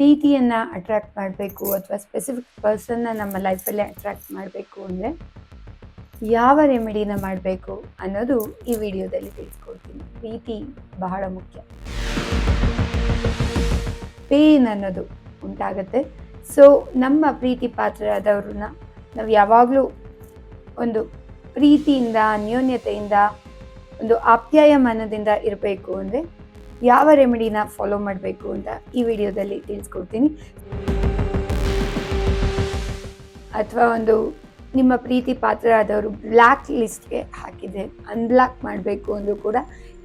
ಪ್ರೀತಿಯನ್ನ ಅಟ್ರಾಕ್ಟ್ ಮಾಡಬೇಕು ಅಥವಾ ಸ್ಪೆಸಿಫಿಕ್ ಪರ್ಸನ್ನ ನಮ್ಮ ಲೈಫಲ್ಲೇ ಅಟ್ರಾಕ್ಟ್ ಮಾಡಬೇಕು ಅಂದರೆ ಯಾವ ರೆಮಿಡಿನ ಮಾಡಬೇಕು ಅನ್ನೋದು ಈ ವಿಡಿಯೋದಲ್ಲಿ ತಿಳಿಸ್ಕೊಡ್ತೀನಿ. ಪ್ರೀತಿ ಬಹಳ ಮುಖ್ಯ. ಪೇನ್ ಅನ್ನೋದು ಉಂಟಾಗುತ್ತೆ. ಸೊ ನಮ್ಮ ಪ್ರೀತಿ ಪಾತ್ರರಾದವ್ರನ್ನ ನಾವು ಯಾವಾಗಲೂ ಒಂದು ಪ್ರೀತಿಯಿಂದ, ಅನ್ಯೋನ್ಯತೆಯಿಂದ, ಒಂದು ಆಪ್ಯಾಯಮಾನದಿಂದ ಇರಬೇಕು ಅಂದರೆ ಯಾವ ರೆಮಿಡಿನ ಫಾಲೋ ಮಾಡಬೇಕು ಅಂತ ಈ ವಿಡಿಯೋದಲ್ಲಿ ತಿಳಿಸ್ಕೊಡ್ತೀನಿ. ಅಥವಾ ಒಂದು ನಿಮ್ಮ ಪ್ರೀತಿ ಪಾತ್ರರಾದವರು ಬ್ಲ್ಯಾಕ್ ಲಿಸ್ಟ್ಗೆ ಹಾಕಿದೆ ಅನ್ಬ್ಲಾಕ್ ಮಾಡಬೇಕು ಅಂದರೂ ಕೂಡ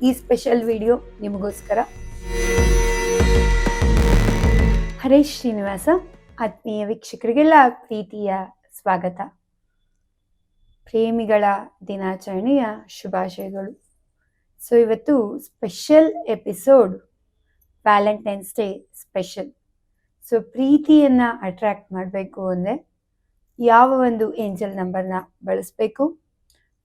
ಈ ಸ್ಪೆಷಲ್ ವಿಡಿಯೋ ನಿಮಗೋಸ್ಕರ. ಹರೀಶ್ ಶ್ರೀನಿವಾಸ, ಆತ್ಮೀಯ ವೀಕ್ಷಕರಿಗೆಲ್ಲ ಪ್ರೀತಿಯ ಸ್ವಾಗತ. ಪ್ರೇಮಿಗಳ ದಿನಾಚರಣೆಯ ಶುಭಾಶಯಗಳು. ಸೊ ಇವತ್ತು special episode Valentine's day special so ಪ್ರೀತಿಯನ್ನು ಅಟ್ರ್ಯಾಕ್ಟ್ ಮಾಡಬೇಕು ಅಂದರೆ ಯಾವ ಒಂದು ಏಂಜಲ್ ನಂಬರ್ನ ಬಳಸಬೇಕು?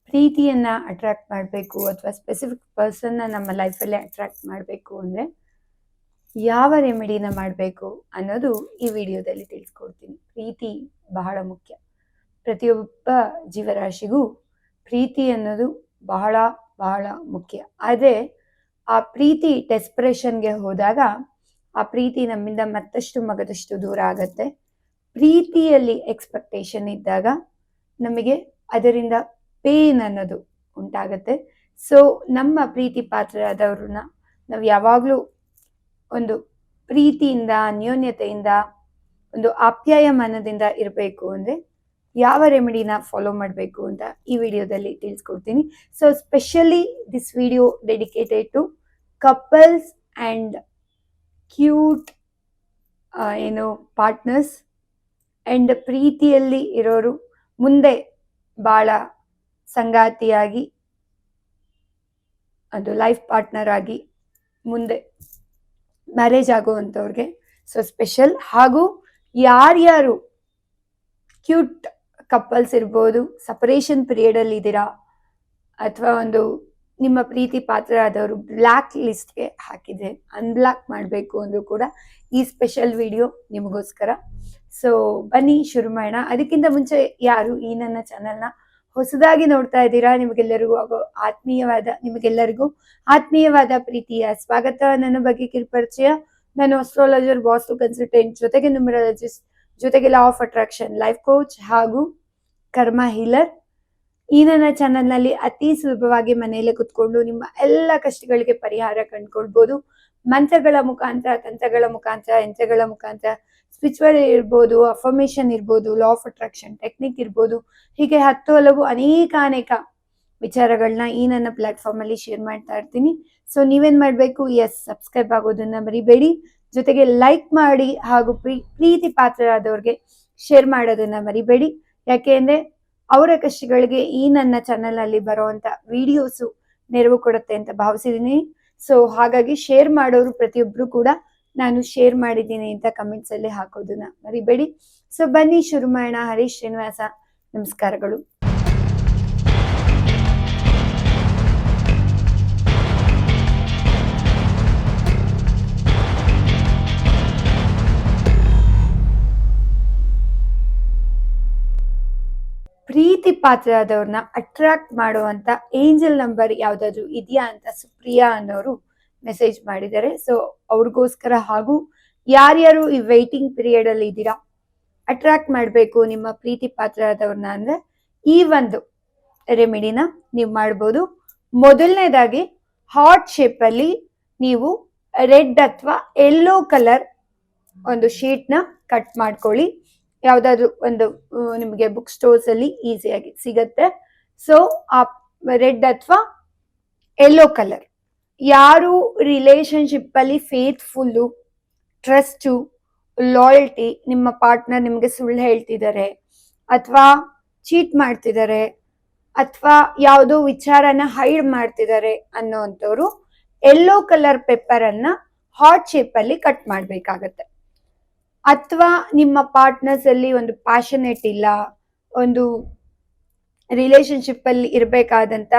ಪ್ರೀತಿಯನ್ನು ಅಟ್ರ್ಯಾಕ್ಟ್ ಮಾಡಬೇಕು ಅಥವಾ ಸ್ಪೆಸಿಫಿಕ್ ಪರ್ಸನ್ನ ನಮ್ಮ ಲೈಫಲ್ಲೇ ಅಟ್ರ್ಯಾಕ್ಟ್ ಮಾಡಬೇಕು ಅಂದರೆ ಯಾವ ರೆಮಿಡಿನ ಮಾಡಬೇಕು ಅನ್ನೋದು ಈ ವಿಡಿಯೋದಲ್ಲಿ ತಿಳಿಸ್ಕೊಡ್ತೀನಿ. ಪ್ರೀತಿ ಬಹಳ ಮುಖ್ಯ. ಪ್ರತಿಯೊಬ್ಬ ಜೀವರಾಶಿಗೂ ಪ್ರೀತಿ ಅನ್ನೋದು ಬಹಳ ಬಹಳ ಮುಖ್ಯ. ಆದರೆ ಆ ಪ್ರೀತಿ ಡೆಸ್ಪ್ರೆಷನ್ಗೆ ಹೋದಾಗ ಆ ಪ್ರೀತಿ ನಮ್ಮಿಂದ ಮತ್ತಷ್ಟು ಮಗದಷ್ಟು ದೂರ ಆಗತ್ತೆ. ಪ್ರೀತಿಯಲ್ಲಿ ಎಕ್ಸ್ಪೆಕ್ಟೇಷನ್ ಇದ್ದಾಗ ನಮಗೆ ಅದರಿಂದ ಪೇನ್ ಅನ್ನೋದು ಉಂಟಾಗತ್ತೆ. ಸೊ ನಮ್ಮ ಪ್ರೀತಿ ಪಾತ್ರರಾದವ್ರನ್ನ ನಾವು ಯಾವಾಗಲೂ ಒಂದು ಪ್ರೀತಿಯಿಂದ, ಅನ್ಯೋನ್ಯತೆಯಿಂದ, ಒಂದು ಆಪ್ಯಾಯಮಾನದಿಂದ ಇರಬೇಕು ಅಂದರೆ ಯಾವ ರೆಮಿಡಿನ ಫಾಲೋ ಮಾಡಬೇಕು ಅಂತ ಈ ವಿಡಿಯೋದಲ್ಲಿ ತಿಳಿಸ್ಕೊಡ್ತೀನಿ. So specially this video dedicated to couples and cute ಏನು ಪಾರ್ಟ್ನರ್ಸ್ ಆ್ಯಂಡ್ ಪ್ರೀತಿಯಲ್ಲಿ ಇರೋರು ಮುಂದೆ ಭಾಳ ಸಂಗಾತಿಯಾಗಿ, ಅದು ಲೈಫ್ ಪಾರ್ಟ್ನರ್ ಆಗಿ ಮುಂದೆ ಮ್ಯಾರೇಜ್ ಆಗುವಂಥವ್ರಿಗೆ. ಸೊ ಸ್ಪೆಷಲ್ ಹಾಗೂ ಯಾರ್ಯಾರು ಕ್ಯೂಟ್ ಕಪಲ್ಸ್ ಇರ್ಬೋದು ಸಪರೇಷನ್ ಪೀರಿಯಡಲ್ಲಿ ಇದ್ದೀರಾ, ಅಥವಾ ಒಂದು ನಿಮ್ಮ ಪ್ರೀತಿ ಪಾತ್ರ ಆದವರು ಬ್ಲ್ಯಾಕ್ ಲಿಸ್ಟ್ಗೆ ಹಾಕಿದೆ ಅನ್ಬ್ಲಾಕ್ ಮಾಡಬೇಕು ಅಂದರೂ ಕೂಡ ಈ ಸ್ಪೆಷಲ್ ವಿಡಿಯೋ ನಿಮಗೋಸ್ಕರ. ಸೊ ಬನ್ನಿ ಶುರು ಮಾಡೋಣ ಅದಕ್ಕಿಂತ ಮುಂಚೆ ಯಾರು ಈ ನನ್ನ ಚಾನಲ್ನ ಹೊಸದಾಗಿ ನೋಡ್ತಾ ಇದ್ದೀರಾ, ನಿಮಗೆಲ್ಲರಿಗೂ ಆತ್ಮೀಯವಾದ ನಿಮಗೆಲ್ಲರಿಗೂ ಆತ್ಮೀಯವಾದ ಪ್ರೀತಿಯ ಸ್ವಾಗತ. ನನ್ನ ಬಗ್ಗೆ ಕಿರುಪರಿಚಯ, ನಾನು ಅಸ್ಟ್ರಾಲಜರ್ ವಾಸ್ತು ಕನ್ಸಲ್ಟೆಂಟ್ ಜೊತೆಗೆ ನ್ಯೂಮರಾಲಜಿಸ್ಟ್ ಜೊತೆಗೆ law of attraction life coach ಹಾಗೂ ಕರ್ಮ ಹೀಲರ್ ಈ ನನ್ನ ಚಾನಲ್ನಲ್ಲಿ ಅತಿ ಸುಲಭವಾಗಿ ಮನೆಯಲ್ಲೇ ಕುತ್ಕೊಂಡು ನಿಮ್ಮ ಎಲ್ಲ ಕಷ್ಟಗಳಿಗೆ ಪರಿಹಾರ ಕಂಡುಕೊಳ್ಬೋದು. ಮಂತ್ರಗಳ ಮುಖಾಂತರ, ತಂತ್ರಗಳ ಮುಖಾಂತರ, ಯಂತ್ರಗಳ ಮುಖಾಂತರ ಸ್ಪಿರಿಚುವಲ್ ಇರ್ಬೋದು ಅಫರ್ಮೇಷನ್ ಇರ್ಬೋದು ಲಾ ಆಫ್ ಅಟ್ರಾಕ್ಷನ್ ಟೆಕ್ನಿಕ್ ಇರ್ಬೋದು. ಹೀಗೆ ಹತ್ತು ಹಲವು ಅನೇಕ ಅನೇಕ ವಿಚಾರಗಳನ್ನ ಈ ನನ್ನ ಪ್ಲಾಟ್ಫಾರ್ಮ್ ಅಲ್ಲಿ ಶೇರ್ ಮಾಡ್ತಾ ಇರ್ತೀನಿ. ಸೊ ನೀವೇನ್ ಮಾಡಬೇಕು? ಎಸ್ ಸಬ್ಸ್ಕ್ರೈಬ್ ಆಗೋದನ್ನ ಮರಿಬೇಡಿ. ಜೊತೆಗೆ ಲೈಕ್ ಮಾಡಿ ಹಾಗೂ ಪ್ರೀ- ಪ್ರೀತಿ ಪಾತ್ರರಾದವ್ರಿಗೆ ಶೇರ್ ಮಾಡೋದನ್ನ ಮರಿಬೇಡಿ. ಯಾಕೆ ಅಂದ್ರೆ ಅವರ ಕಷ್ಟಗಳಿಗೆ ಈ ನನ್ನ ಚಾನೆಲ್ ಅಲ್ಲಿ ಬರುವಂತ ವಿಡಿಯೋಸು ನೆರವು ಕೊಡುತ್ತೆ ಅಂತ ಭಾವಿಸಿದೀನಿ. ಸೊ ಹಾಗಾಗಿ ಶೇರ್ ಮಾಡೋರು ಪ್ರತಿಯೊಬ್ರು ಕೂಡ ನಾನು ಶೇರ್ ಮಾಡಿದ್ದೀನಿ ಅಂತ ಕಮೆಂಟ್ಸ್ ಅಲ್ಲಿ ಹಾಕೋದನ್ನ ಮರಿಬೇಡಿ. ಸೊ ಬನ್ನಿ ಶುರು ಮಾಡೋಣ ಹರೀಶ್ ಶ್ರೀನಿವಾಸ. ನಮಸ್ಕಾರಗಳು. ಪ್ರೀತಿ ಪಾತ್ರರಾದವ್ರನ್ನ ಅಟ್ರಾಕ್ಟ್ ಮಾಡುವಂತ ಏಂಜಲ್ ನಂಬರ್ ಯಾವ್ದಾದ್ರು ಇದೆಯಾ ಅಂತ ಸುಪ್ರಿಯಾ ಅನ್ನೋರು ಮೆಸೇಜ್ ಮಾಡಿದ್ದಾರೆ. ಸೊ ಅವ್ರಿಗೋಸ್ಕರ ಹಾಗೂ ಯಾರ್ಯಾರು ಈ ವೈಟಿಂಗ್ ಪೀರಿಯಡ್ ಅಲ್ಲಿ ಇದ್ದೀರಾ ಅಟ್ರಾಕ್ಟ್ ಮಾಡಬೇಕು ನಿಮ್ಮ ಪ್ರೀತಿ ಪಾತ್ರರಾದವ್ರನ್ನ ಅಂದ್ರೆ ಈ ಒಂದು ರೆಮಿಡಿನ ನೀವು ಮಾಡ್ಬೋದು. ಮೊದಲನೇದಾಗಿ ಹಾಟ್ ಶೇಪ್ ಅಲ್ಲಿ ನೀವು ರೆಡ್ ಅಥವಾ ಎಲ್ಲೋ ಕಲರ್ ಒಂದು ಶೀಟ್ನ ಕಟ್ ಮಾಡ್ಕೊಳ್ಳಿ. ಯಾವ್ದಾದ್ರು ಒಂದು ನಿಮಗೆ ಬುಕ್ ಸ್ಟೋರ್ಸ್ ಅಲ್ಲಿ ಈಸಿಯಾಗಿ ಸಿಗತ್ತೆ. ಸೊ ಆ ರೆಡ್ ಅಥವಾ ಎಲ್ಲೋ ಕಲರ್ ಯಾರು ರಿಲೇಶನ್ಶಿಪ್ ಅಲ್ಲಿ ಫೇತ್ಫುಲ್ಲು ಟ್ರಸ್ಟು ಲಾಯಲ್ಟಿ ನಿಮ್ಮ ಪಾರ್ಟ್ನರ್ ನಿಮಗೆ ಸುಳ್ಳು ಹೇಳ್ತಿದ್ದಾರೆ ಅಥವಾ ಚೀಟ್ ಮಾಡ್ತಿದ್ದಾರೆ ಅಥವಾ ಯಾವುದೋ ವಿಚಾರನ ಹೈಡ್ ಮಾಡ್ತಿದ್ದಾರೆ ಅನ್ನೋವಂಥವ್ರು ಯೆಲ್ಲೋ ಕಲರ್ ಪೇಪರ್ ಅನ್ನ ಹಾಟ್ ಶೇಪ್ ಅಲ್ಲಿ ಕಟ್ ಮಾಡ್ಬೇಕಾಗತ್ತೆ. ಅಥವಾ ನಿಮ್ಮ ಪಾರ್ಟ್ನರ್ಸ್ ಅಲ್ಲಿ ಒಂದು ಪ್ಯಾಷನೇಟ್ ಇಲ್ಲ, ಒಂದು ರಿಲೇಶನ್ಶಿಪ್ ಅಲ್ಲಿ ಇರಬೇಕಾದಂತ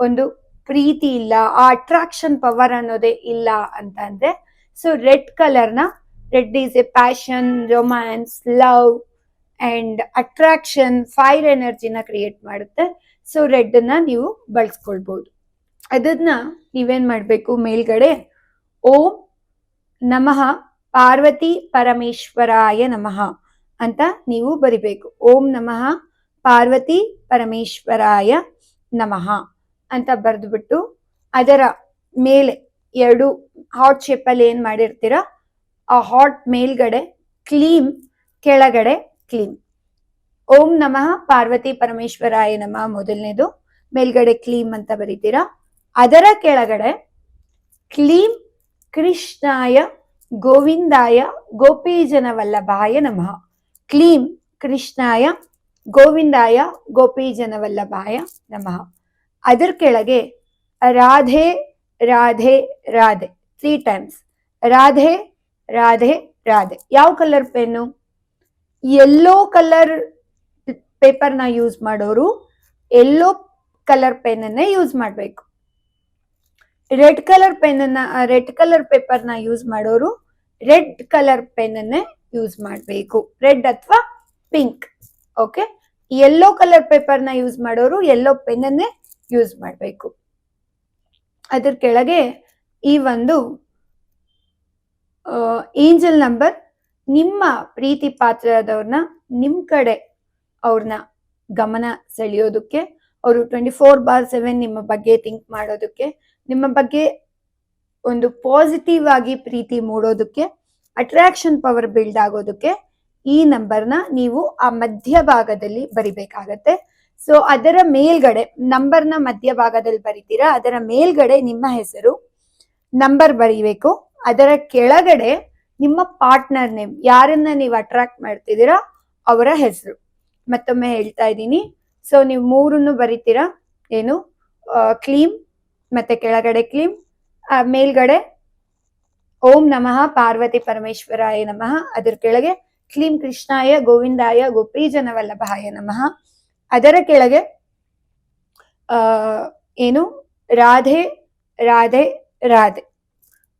ಒಂದು ಪ್ರೀತಿ ಇಲ್ಲ, ಆ ಅಟ್ರಾಕ್ಷನ್ ಪವರ್ ಅನ್ನೋದೇ ಇಲ್ಲ ಅಂತ ಅಂದ್ರೆ ಸೊ ರೆಡ್ ಕಲರ್ನ red is a passion romance love and attraction fire ಎನರ್ಜಿನ create ಮಾಡುತ್ತೆ. ಸೊ ರೆಡ್ ಅನ್ನ ನೀವು ಬಳಸ್ಕೊಳ್ಬಹುದು ಅದನ್ನ ನೀವೇನ್ ಮಾಡಬೇಕು ಮೇಲ್ಗಡೆ? ಓಂ ನಮಃ. ಪಾರ್ವತಿ ಪರಮೇಶ್ವರಾಯ ನಮಃ ಅಂತ ನೀವು ಬರಿಬೇಕು. ಓಂ ನಮಃ, ಪಾರ್ವತಿ ಪರಮೇಶ್ವರಾಯ ನಮಃ ಅಂತ ಬರೆದ್ಬಿಟ್ಟು ಅದರ ಮೇಲೆ ಎರಡು ಹಾಟ್ ಶೇಪಲ್ಲಿ ಏನು ಮಾಡಿರ್ತೀರ, ಆ ಹಾಟ್ ಮೇಲ್ಗಡೆ ಕ್ಲೀಮ್ ಕೆಳಗಡೆ ಕ್ಲೀಮ್ ಓಂ ನಮಃ, ಪಾರ್ವತಿ ಪರಮೇಶ್ವರಾಯ ನಮಃ ಮೊದಲನೇದು. ಮೇಲ್ಗಡೆ ಕ್ಲೀಮ್ ಅಂತ ಬರೀತೀರಾ. ಅದರ ಕೆಳಗಡೆ ಕ್ಲೀಮ್ ಕೃಷ್ಣಾಯ ಗೋವಿಂದಾಯ ಗೋಪೀಜನ ವಲ್ಲಭಾಯ ನಮಃ. ಕ್ಲೀಂ ಕೃಷ್ಣಾಯ ಗೋವಿಂದಾಯ ಗೋಪೀಜನ ವಲ್ಲಭಾಯ ನಮಃ. ಅದರ ಕೆಳಗೆ ರಾಧೆ ರಾಧೆ ರಾಧೆ ತ್ರೀ ಟೈಮ್ಸ್ ರಾಧೆ ರಾಧೆ ರಾಧೆ. ಯಾವ ಕಲರ್ ಪೆನ್ನು? ಎಲ್ಲೋ ಕಲರ್ ಪೇಪರ್ನ ಯೂಸ್ ಮಾಡೋರು ಎಲ್ಲೋ ಕಲರ್ ಪೆನ್ನನ್ನೇ ಯೂಸ್ ಮಾಡಬೇಕು. ರೆಡ್ ಕಲರ್ ಪೆನ್ನ ರೆಡ್ ಕಲರ್ ಪೇಪರ್ನ ಯೂಸ್ ಮಾಡೋರು ರೆಡ್ ಕಲರ್ ಪೆನ್ನನ್ನೇ ಯೂಸ್ ಮಾಡಬೇಕು. ರೆಡ್ ಅಥವಾ ಪಿಂಕ್, ಓಕೆ? ಯೆಲ್ಲೋ ಕಲರ್ ಪೇಪರ್ನ ಯೂಸ್ ಮಾಡೋರು ಯೆಲ್ಲೋ ಪೆನ್ನನ್ನೇ ಯೂಸ್ ಮಾಡಬೇಕು. ಅದ್ರ ಕೆಳಗೆ ಈ ಒಂದು ಏಂಜಲ್ ನಂಬರ್, ನಿಮ್ಮ ಪ್ರೀತಿ ಪಾತ್ರದವ್ರನ್ನ ನಿಮ್ ಕಡೆ ಅವ್ರನ್ನ ಗಮನ ಸೆಳೆಯೋದಕ್ಕೆ, ಅವರು ಟ್ವೆಂಟಿ ಫೋರ್ ಬಾರ್ ಸೆವೆನ್ ನಿಮ್ಮ ಬಗ್ಗೆ ಥಿಂಕ್ ಮಾಡೋದಕ್ಕೆ ನಿಮ್ಮ ಬಗ್ಗೆ ಒಂದು ಪಾಸಿಟಿವ್ ಆಗಿ ಪ್ರೀತಿ ಮೂಡೋದಕ್ಕೆ ಅಟ್ರಾಕ್ಷನ್ ಪವರ್ ಬಿಲ್ಡ್ ಆಗೋದಕ್ಕೆ ಈ ನಂಬರ್ನ ನೀವು ಆ ಮಧ್ಯಭಾಗದಲ್ಲಿ ಬರಿಬೇಕಾಗತ್ತೆ. ಸೊ ಅದರ ಮೇಲ್ಗಡೆ ನಂಬರ್ನ ಮಧ್ಯಭಾಗದಲ್ಲಿ ಬರಿತೀರಾ, ಅದರ ಮೇಲ್ಗಡೆ ನಿಮ್ಮ ಹೆಸರು ನಂಬರ್ ಬರಿಬೇಕು, ಅದರ ಕೆಳಗಡೆ ನಿಮ್ಮ ಪಾರ್ಟ್ನರ್ ನೇಮ್ ಯಾರನ್ನ ನೀವು ಅಟ್ರಾಕ್ಟ್ ಮಾಡ್ತಿದ್ದೀರಾ, ಅವರ ಹೆಸರು. ಮತ್ತೊಮ್ಮೆ ಹೇಳ್ತಾ ಇದ್ದೀನಿ. ಸೊ ನೀವು ಮೂರನ್ನು ಬರಿತೀರಾ, ಏನು ಕ್ಲೀಮ್ ಮತ್ತೆ ಕೆಳಗಡೆ ಕ್ಲೀಂ ಮೇಲ್ಗಡೆ ಓಂ ನಮಃ ಪಾರ್ವತಿ ಪರಮೇಶ್ವರಾಯ ನಮಃ, ಅದರ ಕೆಳಗೆ ಕ್ಲೀಂ ಕೃಷ್ಣಾಯ ಗೋವಿಂದಾಯ ಗೋಪ್ರೀಜನ ವಲ್ಲಭಾಯ ನಮಃ, ಅದರ ಕೆಳಗೆ, ಆ, ಏನು, ರಾಧೆ ರಾಧೆ ರಾಧೆ,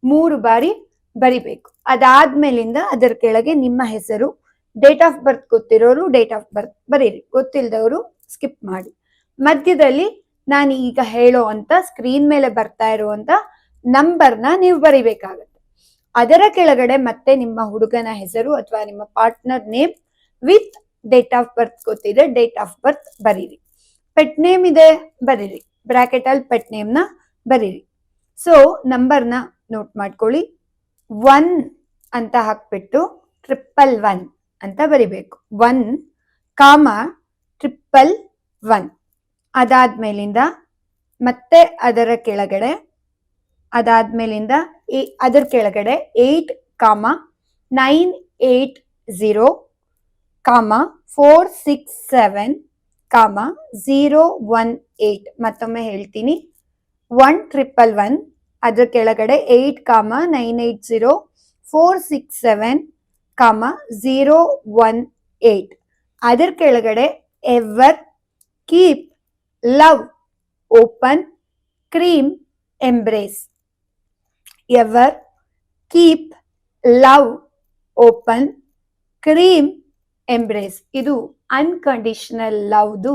ಮೂರು ಬಾರಿ ಬರಿಬೇಕು. ಅದಾದ್ಮೇಲಿಂದ ಅದರ ಕೆಳಗೆ ನಿಮ್ಮ ಹೆಸರು, ಡೇಟ್ ಆಫ್ ಬರ್ತ್ ಗೊತ್ತಿರೋರು ಡೇಟ್ ಆಫ್ ಬರ್ತ್ ಬರೀರಿ ಗೊತ್ತಿಲ್ಲದವರು ಸ್ಕಿಪ್ ಮಾಡಿ. ಮಧ್ಯದಲ್ಲಿ ನಾನು ಈಗ ಹೇಳೋ ಅಂತ ಸ್ಕ್ರೀನ್ ಮೇಲೆ ಬರ್ತಾ ಇರುವಂತ ನಂಬರ್ನ ನೀವು ಬರಿಬೇಕಾಗತ್ತೆ. ಅದರ ಕೆಳಗಡೆ ಮತ್ತೆ ನಿಮ್ಮ ಹುಡುಗನ ಹೆಸರು ಅಥವಾ ನಿಮ್ಮ partner name with date of birth ಗೊತ್ತಿದೆ ಡೇಟ್ ಆಫ್ ಬರ್ತ್ ಬರೀರಿ. ಪೆಟ್ ನೇಮ್ ಇದೆ, ಬರೀರಿ. ಬ್ರಾಕೆಟ್ ಅಲ್ಲಿ ಪೆಟ್ ನೇಮ್ನ ಬರೀರಿ. ಸೊ ನಂಬರ್ನ ನೋಟ್ ಮಾಡ್ಕೊಳ್ಳಿ. ಒನ್ ಅಂತ ಹಾಕ್ಬಿಟ್ಟು ಟ್ರಿಪ್ಪಲ್ ಒನ್ ಅಂತ ಬರಿಬೇಕು. ಒನ್ ಕಾಮ ಟ್ರಿಪ್ಪಲ್ ಒನ್ ಅದಾದ್ಮೇಲಿಂದ ಮತ್ತೆ ಅದರ ಕೆಳಗಡೆ, ಅದಾದ್ಮೇಲಿಂದ ಅದರ ಕೆಳಗಡೆ eight comma nine eight zero comma four six seven comma zero one eight. ಮತ್ತೊಮ್ಮೆ ಹೇಳ್ತೀನಿ. ಒನ್ ಟ್ರಿಪಲ್ ಒನ್, ಅದರ ಕೆಳಗಡೆ eight comma nine eight zero four six seven comma zero one eight ಅದರ ಕೆಳಗಡೆ ever keep love open cream embrace ever keep love open cream embrace ಇದು unconditional ಲವ್ದು